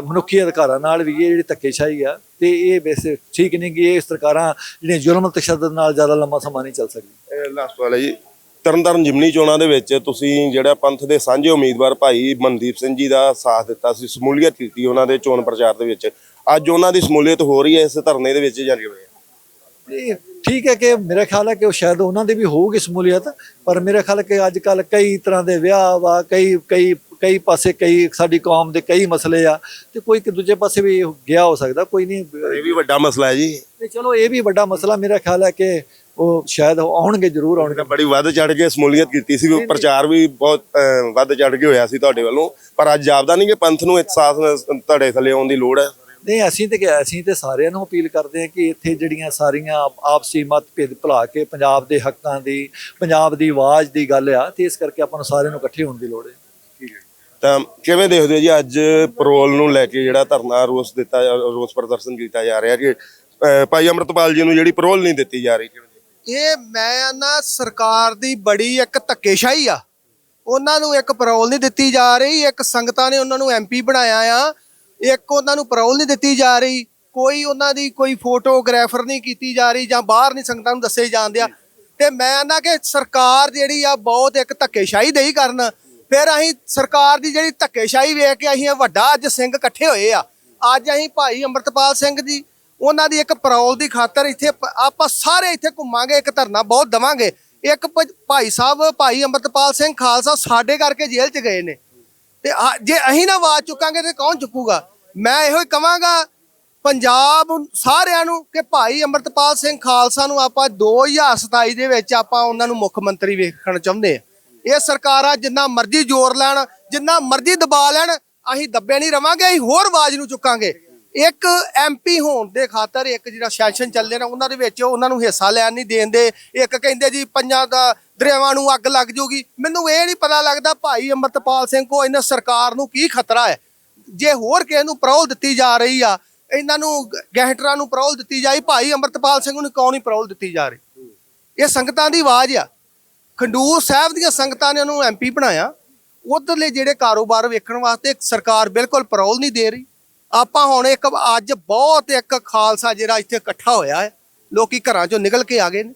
ਮਨੁੱਖੀ ਅਧਿਕਾਰਾਂ ਨਾਲ ਵੀ ਇਹ ਜਿਹੜੀ ਧੱਕੇਸ਼ਾਹੀ ਆ, ਤੇ ਇਹ ਵੈਸੇ ਠੀਕ ਨਹੀਂ ਕਿ ਇਹ ਸਰਕਾਰਾਂ ਜਿਹੜੀਆਂ ਜ਼ੁਲਮ ਤਸ਼ੱਦਦ ਨਾਲ ਜ਼ਿਆਦਾ ਲੰਮਾ ਸਮਾਂ ਨਹੀਂ ਚੱਲ ਸਕਦੀ ਲਾਸਟ ਵਾਲਾ ਜੀ। ਤਰਨਤਾਰਨ ਜਿਮਨੀ ਚੋਣਾਂ ਦੇ ਵਿੱਚ ਤੁਸੀਂ ਜਿਹੜਾ ਪੰਥ ਦੇ ਸਾਂਝੇ ਉਮੀਦਵਾਰ ਭਾਈ ਮਨਦੀਪ ਸਿੰਘ ਜੀ ਦਾ ਸਾਥ ਦਿੱਤਾ ਸੀ ਸਮੂਲੀਅਤ ਕੀਤੀ ਉਹਨਾਂ ਦੇ ਚੋਣ ਪ੍ਰਚਾਰ ਦੇ ਵਿੱਚ। ਅੱਜ ਉਹਨਾਂ ਦੀ ਸਮੂਲੀਅਤ ਹੋ ਰਹੀ ਹੈ ਇਸ ਧਰਨੇ ਦੇ ਵਿੱਚ ਜਾਂ ਕਿਵੇਂ ਠੀਕ ਹੈ ਕਿ ਮੇਰਾ ਖਿਆਲ ਹੈ ਕਿ ਉਹ ਸ਼ਾਇਦ ਉਹਨਾਂ ਦੀ ਵੀ ਹੋਊਗੀ ਸਮੂਲੀਅਤ ਪਰ ਮੇਰਾ ਖਿਆਲ ਕਿ ਅੱਜ ਕੱਲ ਕਈ ਤਰ੍ਹਾਂ ਦੇ ਵਿਆਹ ਵਾ ਕਈ ਕਈ ਕਈ ਪਾਸੇ ਕਈ ਸਾਡੀ ਕੌਮ ਦੇ ਕਈ ਮਸਲੇ ਆ ਤੇ ਕੋਈ ਕਿ ਦੂਜੇ ਪਾਸੇ ਵੀ ਗਿਆ ਹੋ ਸਕਦਾ ਕੋਈ ਨਹੀਂ। ਇਹ ਵੀ ਵੱਡਾ ਮਸਲਾ ਹੈ ਜੀ। ਤੇ ਚਲੋ ਇਹ ਵੀ ਵੱਡਾ ਮਸਲਾ ਮੇਰਾ ਖਿਆਲ ਹੈ ਕਿ ਉਹ ਸ਼ਾਇਦ ਆਉਣਗੇ ਜ਼ਰੂਰ ਆਉਣਗੇ। ਬੜੀ ਵੱਧ ਚੜ ਕੇ ਸਮੂਲੀਅਤ ਕੀਤੀ ਸੀ ਪ੍ਰਚਾਰ ਵੀ ਬਹੁਤ ਵੱਧ ਚੜ ਕੇ ਹੋਇਆ ਸੀ ਤੁਹਾਡੇ ਵੱਲੋਂ। ਪਰ ਅੱਜ ਜਾਪਦਾ ਨਹੀਂ ਕਿ ਪੰਥ ਨੂੰ ਇੱਕ ਸਾਥ ਤੁਹਾਡੇ ਥੱਲੇ ਆਉਣ ਦੀ ਲੋੜ ਹੈ? ਨਹੀਂ ਅਸੀਂ ਤੇ ਕਿਹਾ- ਅਸੀਂ ਤੇ ਸਾਰਿਆਂ ਨੂੰ ਅਪੀਲ ਕਰਦੇ ਹਾਂ ਕਿ ਇੱਥੇ ਜਿਹੜੀਆਂ ਸਾਰੀਆਂ ਆਪ- ਆਪਸੀ ਮਤਭੇਦ ਭੁਲਾ ਕੇ ਪੰਜਾਬ ਦੇ ਹੱਕਾਂ ਦੀ ਪੰਜਾਬ ਦੀ ਆਵਾਜ਼ ਦੀ ਗੱਲ ਆ ਤੇ ਇਸ ਕਰਕੇ ਆਪਾਂ ਨੂੰ ਸਾਰਿਆਂ ਨੂੰ ਇਕੱਠੇ ਹੋਣ ਦੀ ਲੋੜ ਹੈ। ਤਾਂ ਕਿਵੇਂ ਦੇਖਦੇ ਹੋ ਜੀ ਅੱਜ ਪਰੋਲ ਨੂੰ ਲੈ ਕੇ ਜਿਹੜਾ ਧਰਨਾ ਰੋਸ ਦਿੱਤਾ ਰੋਸ ਪ੍ਰਦਰਸ਼ਨ ਕੀਤਾ ਜਾ ਰਿਹਾ ਕਿ ਭਾਈ ਅਮਰਤਪਾਲ ਜੀ ਨੂੰ ਜਿਹੜੀ ਪਰੋਲ ਨਹੀਂ ਦਿੱਤੀ ਜਾ ਰਹੀ ਕਿਵੇਂ ਇਹ ਮੈਂ ਨਾ ਸਰਕਾਰ ਦੀ ਬੜੀ ਇੱਕ ਧੱਕੇਸ਼ਾਹੀ ਆ। ਉਹਨਾਂ ਨੂੰ ਇੱਕ ਪਰੋਲ ਨਹੀਂ ਦਿੱਤੀ ਜਾ ਰਹੀ, ਇੱਕ ਸੰਗਤਾਂ ਨੇ ਉਹਨਾਂ ਨੂੰ ਐਮਪੀ ਬਣਾਇਆ ਆ। ਇੱਕ ਉਹਨਾਂ ਨੂੰ ਪਰੋਲ ਨਹੀਂ ਦਿੱਤੀ ਜਾ ਰਹੀ, ਕੋਈ ਉਹਨਾਂ ਦੀ ਕੋਈ ਫੋਟੋਗ੍ਰਾਫਰ ਨਹੀਂ ਕੀਤੀ ਜਾ ਰਹੀ ਜਾਂ ਬਾਹਰ ਨਹੀਂ ਸੰਗਤਾਂ ਨੂੰ ਦੱਸੇ ਜਾਂਦੇ ਆ। ਤੇ ਮੈਂ ਨਾ ਕਿ ਸਰਕਾਰ ਜਿਹੜੀ ਆ ਬਹੁਤ ਇੱਕ ਧੱਕੇਸ਼ਾਹੀ ਦੇਈ ਕਰਨ। ਫਿਰ ਅਸੀਂ ਸਰਕਾਰ ਦੀ ਜਿਹੜੀ ਧੱਕੇਸ਼ਾਹੀ ਵੇਖ ਕੇ ਅਸੀਂ ਵੱਡਾ ਅੱਜ ਸਿੰਘ ਇਕੱਠੇ ਹੋਏ ਆ। ਅੱਜ ਅਸੀਂ ਭਾਈ ਅੰਮ੍ਰਿਤਪਾਲ ਸਿੰਘ ਜੀ ਉਹਨਾਂ ਦੀ ਇੱਕ ਪਰੌਲ ਦੀ ਖਾਤਰ ਇੱਥੇ ਪ- ਆਪਾਂ ਸਾਰੇ ਇੱਥੇ ਘੁੰਮਾਂਗੇ, ਇੱਕ ਧਰਨਾ ਬਹੁਤ ਦਵਾਂਗੇ। ਇੱਕ ਭ- ਭਾਈ ਸਾਹਿਬ, ਭਾਈ ਅੰਮ੍ਰਿਤਪਾਲ ਸਿੰਘ ਖਾਲਸਾ ਸਾਡੇ ਕਰਕੇ ਜੇਲ੍ਹ 'ਚ ਗਏ ਨੇ। ਤੇ ਆ- ਜੇ ਅਸੀਂ ਨਾ ਆਵਾਜ਼ ਚੁੱਕਾਂਗੇ ਤੇ ਕੌਣ ਚੁੱਕੂਗਾ? ਮੈਂ ਇਹੋ ਹੀ ਕਵਾਂਗਾ, ਪੰਜਾਬ ਸਾਰਿਆਂ ਨੂੰ ਕਿ ਭਾਈ ਅੰਮ੍ਰਿਤਪਾਲ ਸਿੰਘ ਖਾਲਸਾ ਨੂੰ ਆਪਾਂ 2027 ਦੇ ਵਿੱਚ ਆਪਾਂ ਉਹਨਾਂ ਨੂੰ ਮੁੱਖ ਮੰਤਰੀ ਵੇਖਣਾ ਚਾਹੁੰਦੇ ਆ ਇਹ ਸਰਕਾਰਾਂ ਜਿੰਨਾ ਮਰਜ਼ੀ ਜ਼ੋਰ ਲੈਣ, ਜਿੰਨਾ ਮਰਜ਼ੀ ਦਬਾ ਲੈਣ, ਅਸੀਂ ਦੱਬੇ ਨਹੀਂ ਰਵਾਂਗੇ, ਅਸੀਂ ਹੋਰ ਆਵਾਜ਼ ਨੂੰ ਚੁੱਕਾਂਗੇ। ਇੱਕ ਐਮਪੀ ਹੋਣ ਦੇ ਖਾਤਰ ਇੱਕ ਜਿਹੜਾ ਸੈਸ਼ਨ ਚੱਲਦੇ ਨੇ, ਉਹਨਾਂ ਦੇ ਵਿੱਚ ਉਹਨਾਂ ਨੂੰ ਹਿੱਸਾ ਲੈਣ ਨਹੀਂ ਦੇਂਦੇ ਇੱਕ ਕਹਿੰਦੇ ਜੀ, ਪੰਜਾਂ ਦਾ ਦਰਿਆਵਾਂ ਨੂੰ ਅੱਗ ਲੱਗ ਜੂਗੀ। ਮੈਨੂੰ ਇਹ ਨਹੀਂ ਪਤਾ ਲੱਗਦਾ ਭਾਈ ਅਮਰਤਪਾਲ ਸਿੰਘ ਕੋ ਇਹਨਾਂ ਸਰਕਾਰ ਨੂੰ ਕੀ ਖਤਰਾ ਹੈ। ਜੇ ਹੋਰ ਕਿਸੇ ਨੂੰ ਪਰੌਲ ਦਿੱਤੀ ਜਾ ਰਹੀ ਆ, ਇਹਨਾਂ ਨੂੰ ਗ- ਗੈਂਗਸਟਰਾਂ ਨੂੰ ਪਰੌਲ ਦਿੱਤੀ ਜਾਈ, ਭਾਈ ਅਮਰਤਪਾਲ ਸਿੰਘ ਨੂੰ ਕਿਉਂ ਨਹੀਂ ਪ੍ਰੋਲ ਦਿੱਤੀ ਜਾ ਰਹੀ? ਇਹ ਸੰਗਤਾਂ ਦੀ ਆਵਾਜ਼ ਆ। ਖੰਡੂਰ ਸਾਹਿਬ ਦੀਆਂ ਸੰਗਤਾਂ ਨੇ ਉਹਨੂੰ ਐਮਪੀ ਬਣਾਇਆ। ਉਧਰਲੇ ਜਿਹੜੇ ਕਾਰੋਬਾਰ ਵੇਖਣ ਵਾਸਤੇ ਸਰਕਾਰ ਬਿਲਕੁਲ ਪਰੌਲ ਨਹੀਂ ਦੇ ਰਹੀ। ਆਪਾਂ ਹੁਣ ਇੱਕ ਅੱਜ ਬਹੁਤ ਇੱਕ ਖਾਲਸਾ ਜਿਹੜਾ ਇੱਥੇ ਇਕੱਠਾ ਹੋਇਆ ਹੈ। ਲੋਕੀ ਘਰਾਂ ਚੋਂ ਨਿਕਲ ਕੇ ਆ ਗਏ ਨੇ।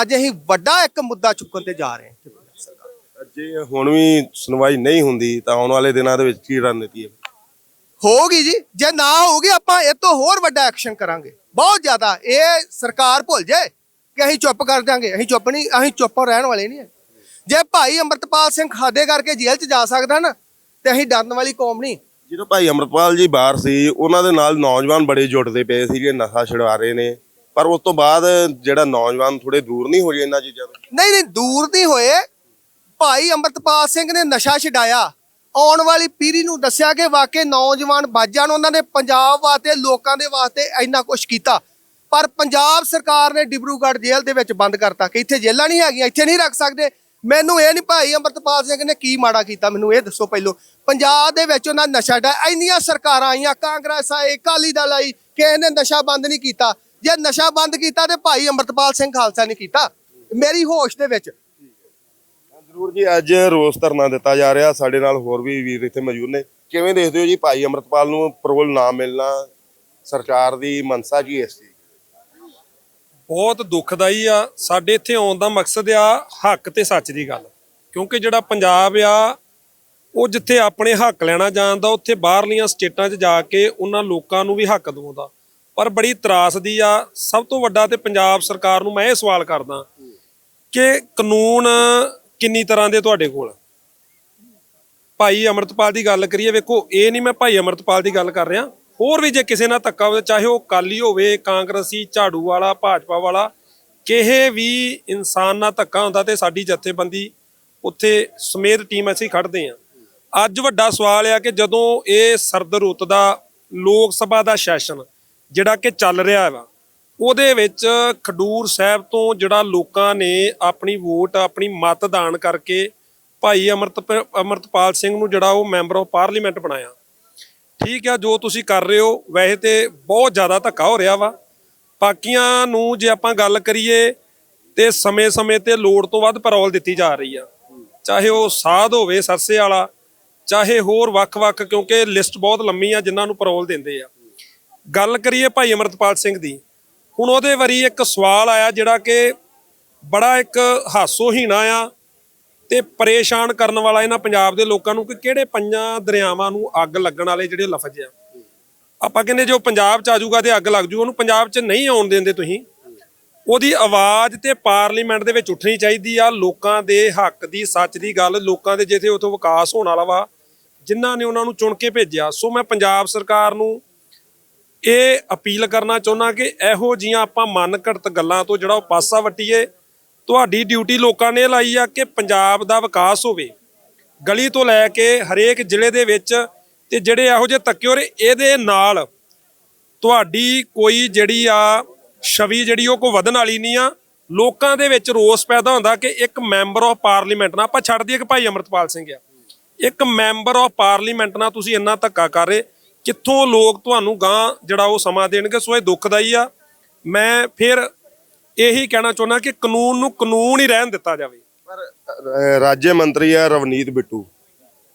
ਅੱਜ ਅਸੀਂ ਵੱਡਾ ਇੱਕ ਮੁੱਦਾ ਚੁੱਕਣ ਤੇ ਜਾ ਰਹੇ ਹਾਂ ਜੇ ਹੁਣ ਵੀ ਸੁਣਵਾਈ ਨਹੀਂ ਹੁੰਦੀ ਤਾਂ ਆਉਣ ਵਾਲੇ ਦਿਨਾਂ ਦੇ ਵਿੱਚ ਕੀ ਰਣਨੀਤੀ ਹੈ? ਹੋਊਗੀ ਜੀ। ਜੇ ਨਾ ਹੋਊਗੀ ਆਪਾਂ ਇਹ ਤੋਂ ਹੋਰ ਵੱਡਾ ਐਕਸ਼ਨ ਕਰਾਂਗੇ। ਬਹੁਤ ਜ਼ਿਆਦਾ। ਇਹ ਸਰਕਾਰ ਭੁੱਲ ਜਾਏ ਕਿ ਅਸੀਂ ਚੁੱਪ ਕਰ ਜਾਾਂਗੇ। ਅਸੀਂ ਚੁੱਪ ਨਹੀਂ ਅਸੀਂ ਚੁੱਪ ਰਹਿਣ ਵਾਲੇ ਨਹੀਂ ਜੇ ਭਾਈ ਅੰਮ੍ਰਿਤਪਾਲ ਸਿੰਘ ਖਾਦੇ ਕਰਕੇ ਜੇਲ੍ਹ 'ਚ ਜਾ ਸਕਦਾ ਨਾ ਤੇ ਅਸੀਂ ਡਰਨ ਵਾਲੀ ਕੌਮ ਨਹੀਂ। ਜਦੋਂ ਭਾਈ ਅਮਰਪਾਲ ਜੀ ਬਾਹਰ ਸੀ, ਉਹਨਾਂ ਦੇ ਨਾਲ ਨੌਜਵਾਨ ਬੜੇ ਜੁਟਦੇ ਪਏ ਸੀਗੇ, ਨਸ਼ਾ ਛੁਡਵਾ ਰਹੇ ਨੇ। ਪਰ ਉਸ ਤੋਂ ਬਾਅਦ ਜਿਹੜਾ ਨੌਜਵਾਨ ਥੋੜੇ ਦੂਰ ਨਹੀਂ ਹੋ ਇਹਨਾਂ ਚੀਜ਼ਾਂ ਤੋਂ? ਨਹੀਂ ਨਹੀਂ, ਦੂਰ ਨਹੀਂ ਹੋਏ। ਭਾਈ ਅੰਮ੍ਰਿਤਪਾਲ ਸਿੰਘ ਨੇ ਨਸ਼ਾ ਛਡਾਇਆ। ਆਉਣ ਵਾਲੀ ਪੀੜ੍ਹੀ ਨੂੰ ਦੱਸਿਆ ਕਿ ਵਾਕਈ ਨੌਜਵਾਨ ਬਾਜਾਂ ਨੂੰ ਉਹਨਾਂ ਨੇ ਪੰਜਾਬ ਵਾਸਤੇ, ਲੋਕਾਂ ਦੇ ਵਾਸਤੇ ਇੰਨਾ ਕੁਝ ਕੀਤਾ। ਪਰ ਪੰਜਾਬ ਸਰਕਾਰ ਨੇ ਡਿਬਰੂਗੜ੍ਹ ਜੇਲ੍ਹ ਦੇ ਵਿੱਚ ਬੰਦ ਕਰਤਾ ਕਿ ਇੱਥੇ ਜੇਲ੍ਹਾਂ ਨਹੀਂ ਹੈਗੀਆਂ, ਇੱਥੇ ਨਹੀਂ ਰੱਖ ਸਕਦੇ। ਮੈਨੂੰ ਇਹ ਨਹੀਂ ਭਾਈ ਅੰਮ੍ਰਿਤਪਾਲ ਸਿੰਘ ਨੇ ਕੀ ਮਾੜਾ ਕੀਤਾ, ਮੈਨੂੰ ਇਹ ਦੱਸੋ ਪਹਿਲੋਂ। ਪੰਜਾਬ ਦੇ ਵਿੱਚ ਉਹਨਾਂ ਨਸ਼ਾ ਡਾ ਇੰਨੀਆਂ ਸਰਕਾਰਾਂ ਆਈਆਂ ਕਾਂਗਰਸ ਆਏ ਅਕਾਲੀ ਦਲ ਆਈ ਕਿਸੇ ਨੇ ਨਸ਼ਾ ਬੰਦ ਨਹੀਂ ਕੀਤਾ। ਜੇ ਨਸ਼ਾ ਬੰਦ ਕੀਤਾ ਤੇ ਭਾਈ ਅੰਮ੍ਰਿਤਪਾਲ ਸਿੰਘ ਖਾਲਸਾ ਨੇ ਕੀਤਾ। ਮੇਰੀ ਹੋਸ਼ ਦੇ ਵਿੱਚ। ਜ਼ਰੂਰ ਜੀ ਅੱਜ ਰੋਸ ਧਰਨਾ ਦਿੱਤਾ ਜਾ ਰਿਹਾ। ਸਾਡੇ ਨਾਲ ਹੋਰ ਵੀ ਵੀਰ ਇੱਥੇ ਮੌਜੂਦ ਨੇ। ਕਿਵੇਂ ਦੇਖਦੇ ਹੋ ਜੀ ਭਾਈ ਅਮਰਤਪਾਲ ਨੂੰ ਪਰੋਲ ਨਾ ਮਿਲਣਾ ਸਰਕਾਰ ਦੀ ਮਨਸਾ ਕੀ ਹੈ ਇਸ ਚੀਜ਼ ਦੀ? ਬਹੁਤ ਦੁਖਦਾਈ ਆ। ਸਾਡੇ ਇੱਥੇ ਆਉਣ ਦਾ ਮਕਸਦ ਆ ਹੱਕ ਤੇ ਸੱਚ ਦੀ ਗੱਲ। ਕਿਉਂਕਿ ਜਿਹੜਾ ਪੰਜਾਬ ਆ ਉਹ ਜਿੱਥੇ ਆਪਣੇ ਹੱਕ ਲੈਣਾ ਜਾਣਦਾ, ਉੱਥੇ ਬਾਹਰਲੀਆਂ ਸਟੇਟਾਂ 'ਚ ਜਾ ਕੇ ਉਹਨਾਂ ਲੋਕਾਂ ਨੂੰ ਵੀ ਹੱਕ ਦਿਵਾਉਂਦਾ। ਪਰ ਬੜੀ ਤਰਾਸਦੀ ਆ, ਸਭ ਤੋਂ ਵੱਡਾ ਤੇ ਪੰਜਾਬ ਸਰਕਾਰ ਨੂੰ ਮੈਂ ਇਹ ਸਵਾਲ ਕਰਦਾ ਕਿ ਕਾਨੂੰਨ ਕਿੰਨੀ ਤਰ੍ਹਾਂ ਦੇ ਤੁਹਾਡੇ ਕੋਲ? ਭਾਈ ਅਮਰਤਪਾਲ ਦੀ ਗੱਲ ਕਰੀਏ, ਵੇਖੋ, ਇਹ ਨਹੀਂ ਮੈਂ ਭਾਈ ਅਮਰਤਪਾਲ ਦੀ ਗੱਲ ਕਰ ਰਿਹਾ। ਹੋਰ ਵੀ ਜੇ ਕਿਸੇ ਨਾਲ ਧੱਕਾ ਹੋਵੇ, ਚਾਹੇ ਉਹ ਕਾਲੀ ਹੋਵੇ, ਕਾਂਗਰਸੀ, ਝਾੜੂ ਵਾਲਾ, ਭਾਜਪਾ ਵਾਲਾ ਕਿਸੇ ਵੀ ਇਨਸਾਨ ਨਾਲ ਧੱਕਾ ਹੁੰਦਾ ਤੇ ਸਾਡੀ ਜਥੇਬੰਦੀ ਉੱਥੇ ਸਮੇਤ ਟੀਮ ਅਸੀਂ ਖੜਦੇ ਆ ਅੱਜ ਵੱਡਾ ਸਵਾਲ ਆ ਕਿ ਜਦੋਂ ਇਹ ਸਰਦ ਰੁੱਤ ਦਾ, ਲੋਕ ਸਭਾ ਦਾ ਸੈਸ਼ਨ ਜਿਹੜਾ ਕਿ ਚੱਲ ਰਿਹਾ ਵਾ, ਉਹਦੇ ਵਿੱਚ ਖਡੂਰ ਸਾਹਿਬ ਤੋਂ ਜਿਹੜਾ ਲੋਕਾਂ ਨੇ ਆਪਣੀ ਵੋਟ, ਆਪਣੀ ਮਤਦਾਨ ਕਰਕੇ ਭਾਈ ਅਮਰਤ ਅਮਰਤਪਾਲ ਸਿੰਘ ਨੂੰ ਜਿਹੜਾ ਉਹ ਮੈਂਬਰ ਆਫ ਪਾਰਲੀਮੈਂਟ ਬਣਾਇਆ। ਠੀਕ ਆ, ਜੋ ਤੁਸੀਂ ਕਰ ਰਹੇ ਹੋ, ਵੈਸੇ ਤੇ ਬਹੁਤ ਜ਼ਿਆਦਾ ਧੱਕਾ ਹੋ ਰਿਹਾ ਵਾ। ਬਾਕੀਆਂ ਨੂੰ ਜੇ ਆਪਾਂ ਗੱਲ ਕਰੀਏ, ਤੇ ਸਮੇਂ-ਸਮੇਂ ਤੇ ਲੋੜ ਤੋਂ ਵੱਧ ਪੈਰੋਲ ਦਿੱਤੀ ਜਾ ਰਹੀ ਆ। ਚਾਹੇ ਉਹ ਸਾਧ ਹੋਵੇ, ਸਰਸੇ ਵਾਲਾ ਚਾਹੇ ਹੋਰ ਵੱਖ-ਵੱਖ ਕਿਉਂਕਿ ਲਿਸਟ ਬਹੁਤ ਲੰਮੀ ਆ ਜਿਨ੍ਹਾਂ ਨੂੰ ਪਰੋਲ ਦਿੰਦੇ ਆ। ਗੱਲ ਕਰੀਏ ਭਾਈ ਅਮਰਤਪਾਲ ਸਿੰਘ ਦੀ, ਹੁਣ ਉਹਦੇ ਵਾਰੀ ਇੱਕ ਸਵਾਲ ਆਇਆ ਜਿਹੜਾ ਕਿ ਬੜਾ ਇੱਕ ਹਾਸੋਹੀਣਾ ਆ ਤੇ ਪਰੇਸ਼ਾਨ ਕਰਨ ਵਾਲਾ ਇਹਨਾਂ ਪੰਜਾਬ ਦੇ ਲੋਕਾਂ ਨੂੰ ਕਿ ਕਿਹੜੇ ਪੰਜਾਂ ਦਰਿਆਵਾਂ ਨੂੰ ਅੱਗ ਲੱਗਣ ਵਾਲੇ ਜਿਹੜੇ ਲਫ਼ਜ਼ ਆ। ਆਪਾਂ ਕਹਿੰਦੇ ਜੋ ਪੰਜਾਬ ਚ ਆ ਜਾਊਗਾ ਤੇ ਅੱਗ ਲੱਗ ਜੂ, ਉਹਨੂੰ ਪੰਜਾਬ ਚ ਨਹੀਂ ਆਉਣ ਦਿੰਦੇ ਤੁਸੀਂ। ਉਹਦੀ ਆਵਾਜ਼ ਤੇ ਪਾਰਲੀਮੈਂਟ ਦੇ ਵਿੱਚ ਉੱਠਣੀ ਚਾਹੀਦੀ ਆ, ਲੋਕਾਂ ਦੇ ਹੱਕ ਦੀ, ਸੱਚ ਦੀ ਗੱਲ, ਲੋਕਾਂ ਦੇ ਜਿੱਥੇ ਉਥੋਂ ਵਿਕਾਸ ਹੋਣ ਵਾਲਾ ਵਾ। ਜਿਨ੍ਹਾਂ ਨੇ ਉਹਨਾਂ ਨੂੰ ਚੁਣ ਕੇ ਭੇਜਿਆ। ਸੋ ਮੈਂ ਪੰਜਾਬ ਸਰਕਾਰ ਨੂੰ ਇਹ ਅਪੀਲ ਕਰਨਾ ਚਾਹੁੰਦਾ ਕਿ ਇਹੋ ਜੀਆਂ ਆਪਾਂ ਮਨ ਘੜਤ ਗੱਲਾਂ ਤੋਂ ਜਿਹੜਾ ਉਹ ਪਾਸਾ ਵਟੀਏ। ਤੁਹਾਡੀ ਡਿਊਟੀ ਲੋਕਾਂ ਨੇ ਲਾਈ ਆ ਕਿ ਪੰਜਾਬ ਦਾ ਵਿਕਾਸ ਹੋਵੇ। ਗਲੀ ਤੋਂ ਲੈ ਕੇ ਹਰੇਕ ਜ਼ਿਲ੍ਹੇ ਦੇ ਵਿੱਚ ਤੇ ਜਿਹੜੇ ਇਹੋ ਜਿਹੇ ਤੱਕਿਓਰੇ ਇਹਦੇ ਨਾਲ ਤੁਹਾਡੀ ਕੋਈ ਜਿਹੜੀ ਆ ਛਵੀ ਜਿਹੜੀ ਉਹ ਕੋ ਵਧਣ ਵਾਲੀ ਨਹੀਂ ਆ। ਲੋਕਾਂ ਦੇ ਵਿੱਚ ਰੋਸ ਪੈਦਾ ਹੁੰਦਾ ਕਿ ਇੱਕ ਮੈਂਬਰ ਆਫ ਪਾਰਲੀਮੈਂਟ ਨਾ ਆਪਾਂ ਛੱਡ ਦਈਏ ਕਿ ਭਾਈ ਅਮਰਤਪਾਲ ਸਿੰਘ ਆ। ਇੱਕ ਮੈਂਬਰ ਆਫ ਪਾਰਲੀਮੈਂਟ ਨਾਲ ਤੁਸੀਂ ਇੰਨਾ ਧੱਕਾ ਕਰ ਰਹੇ ਕਿੱਥੋਂ ਲੋਕ ਤੁਹਾਨੂੰ ਗਾਂ ਜਿਹੜਾ ਉਹ ਸਮਾਂ ਦੇਣਗੇ? ਸੋ ਇਹ ਦੁੱਖਦਾਈ ਆ। ਮੈਂ ਫਿਰ ਇਹੀ ਕਹਿਣਾ ਚਾਹੁੰਦਾ ਕਿ ਕਾਨੂੰਨ ਨੂੰ ਕਾਨੂੰਨ ਹੀ ਰਹਿਣ ਦਿੱਤਾ ਜਾਵੇ। ਪਰ ਰਾਜ ਮੰਤਰੀ ਆ ਰਵਨੀਤ ਬਿੱਟੂ।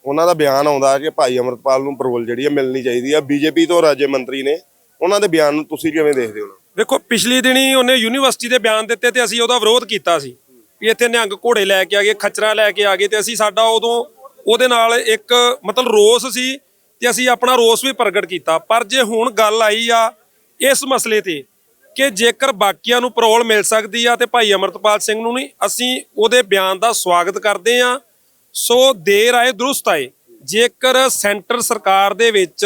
ਉਹਨਾਂ ਦਾ ਬਿਆਨ ਆਉਂਦਾ ਕਿ ਭਾਈ ਅਮਰਤਪਾਲ ਨੂੰ ਪਰੋਲ ਜਿਹੜੀ ਆ ਮਿਲਣੀ ਚਾਹੀਦੀ ਆ। ਬੀਜੇਪੀ ਤੋਂ ਰਾਜ ਮੰਤਰੀ ਨੇ ਉਹਨਾਂ ਦੇ ਬਿਆਨ ਨੂੰ ਤੁਸੀਂ ਕਿਵੇਂ ਦੇਖਦੇ ਹੋ? ਵੇਖੋ ਪਿਛਲੀ ਦਿਨੀ ਉਹਨੇ ਯੂਨੀਵਰਸਿਟੀ ਦੇ ਬਿਆਨ ਦਿੱਤੇ ਤੇ ਅਸੀਂ ਉਹਦਾ ਵਿਰੋਧ ਕੀਤਾ ਸੀ। ਵੀ ਇੱਥੇ ਨਿਹੰਗ ਘੋੜੇ ਲੈ ਕੇ ਆ ਗਏ ਖੱਚਰਾ ਲੈ ਕੇ ਆ ਗਏ ਤੇ ਅਸੀਂ ਸਾਡਾ ਉਦੋਂ ਉਹਦੇ ਨਾਲ ਇੱਕ ਮਤਲਬ ਰੋਸ ਸੀ ਤੇ ਅਸੀਂ ਆਪਣਾ ਰੋਸ ਵੀ ਪ੍ਰਗਟ ਕੀਤਾ। ਪਰ ਜੇ ਹੁਣ ਗੱਲ ਆਈ ਆ ਇਸ ਮਸਲੇ ਤੇ ਕਿ ਜੇਕਰ ਬਾਕੀਆਂ ਨੂੰ ਪਰੋਲ ਮਿਲ ਸਕਦੀ ਆ ਤੇ ਭਾਈ ਅਮਰਤਪਾਲ ਸਿੰਘ ਨੂੰ ਨਹੀਂ, ਅਸੀਂ ਉਹਦੇ ਬਿਆਨ ਦਾ ਸਵਾਗਤ ਕਰਦੇ ਆ। ਸੋ ਦੇਰ ਆਏ, ਦਰੁਸਤ ਆਏ। ਜੇਕਰ ਸੈਂਟਰ ਸਰਕਾਰ ਦੇ ਵਿੱਚ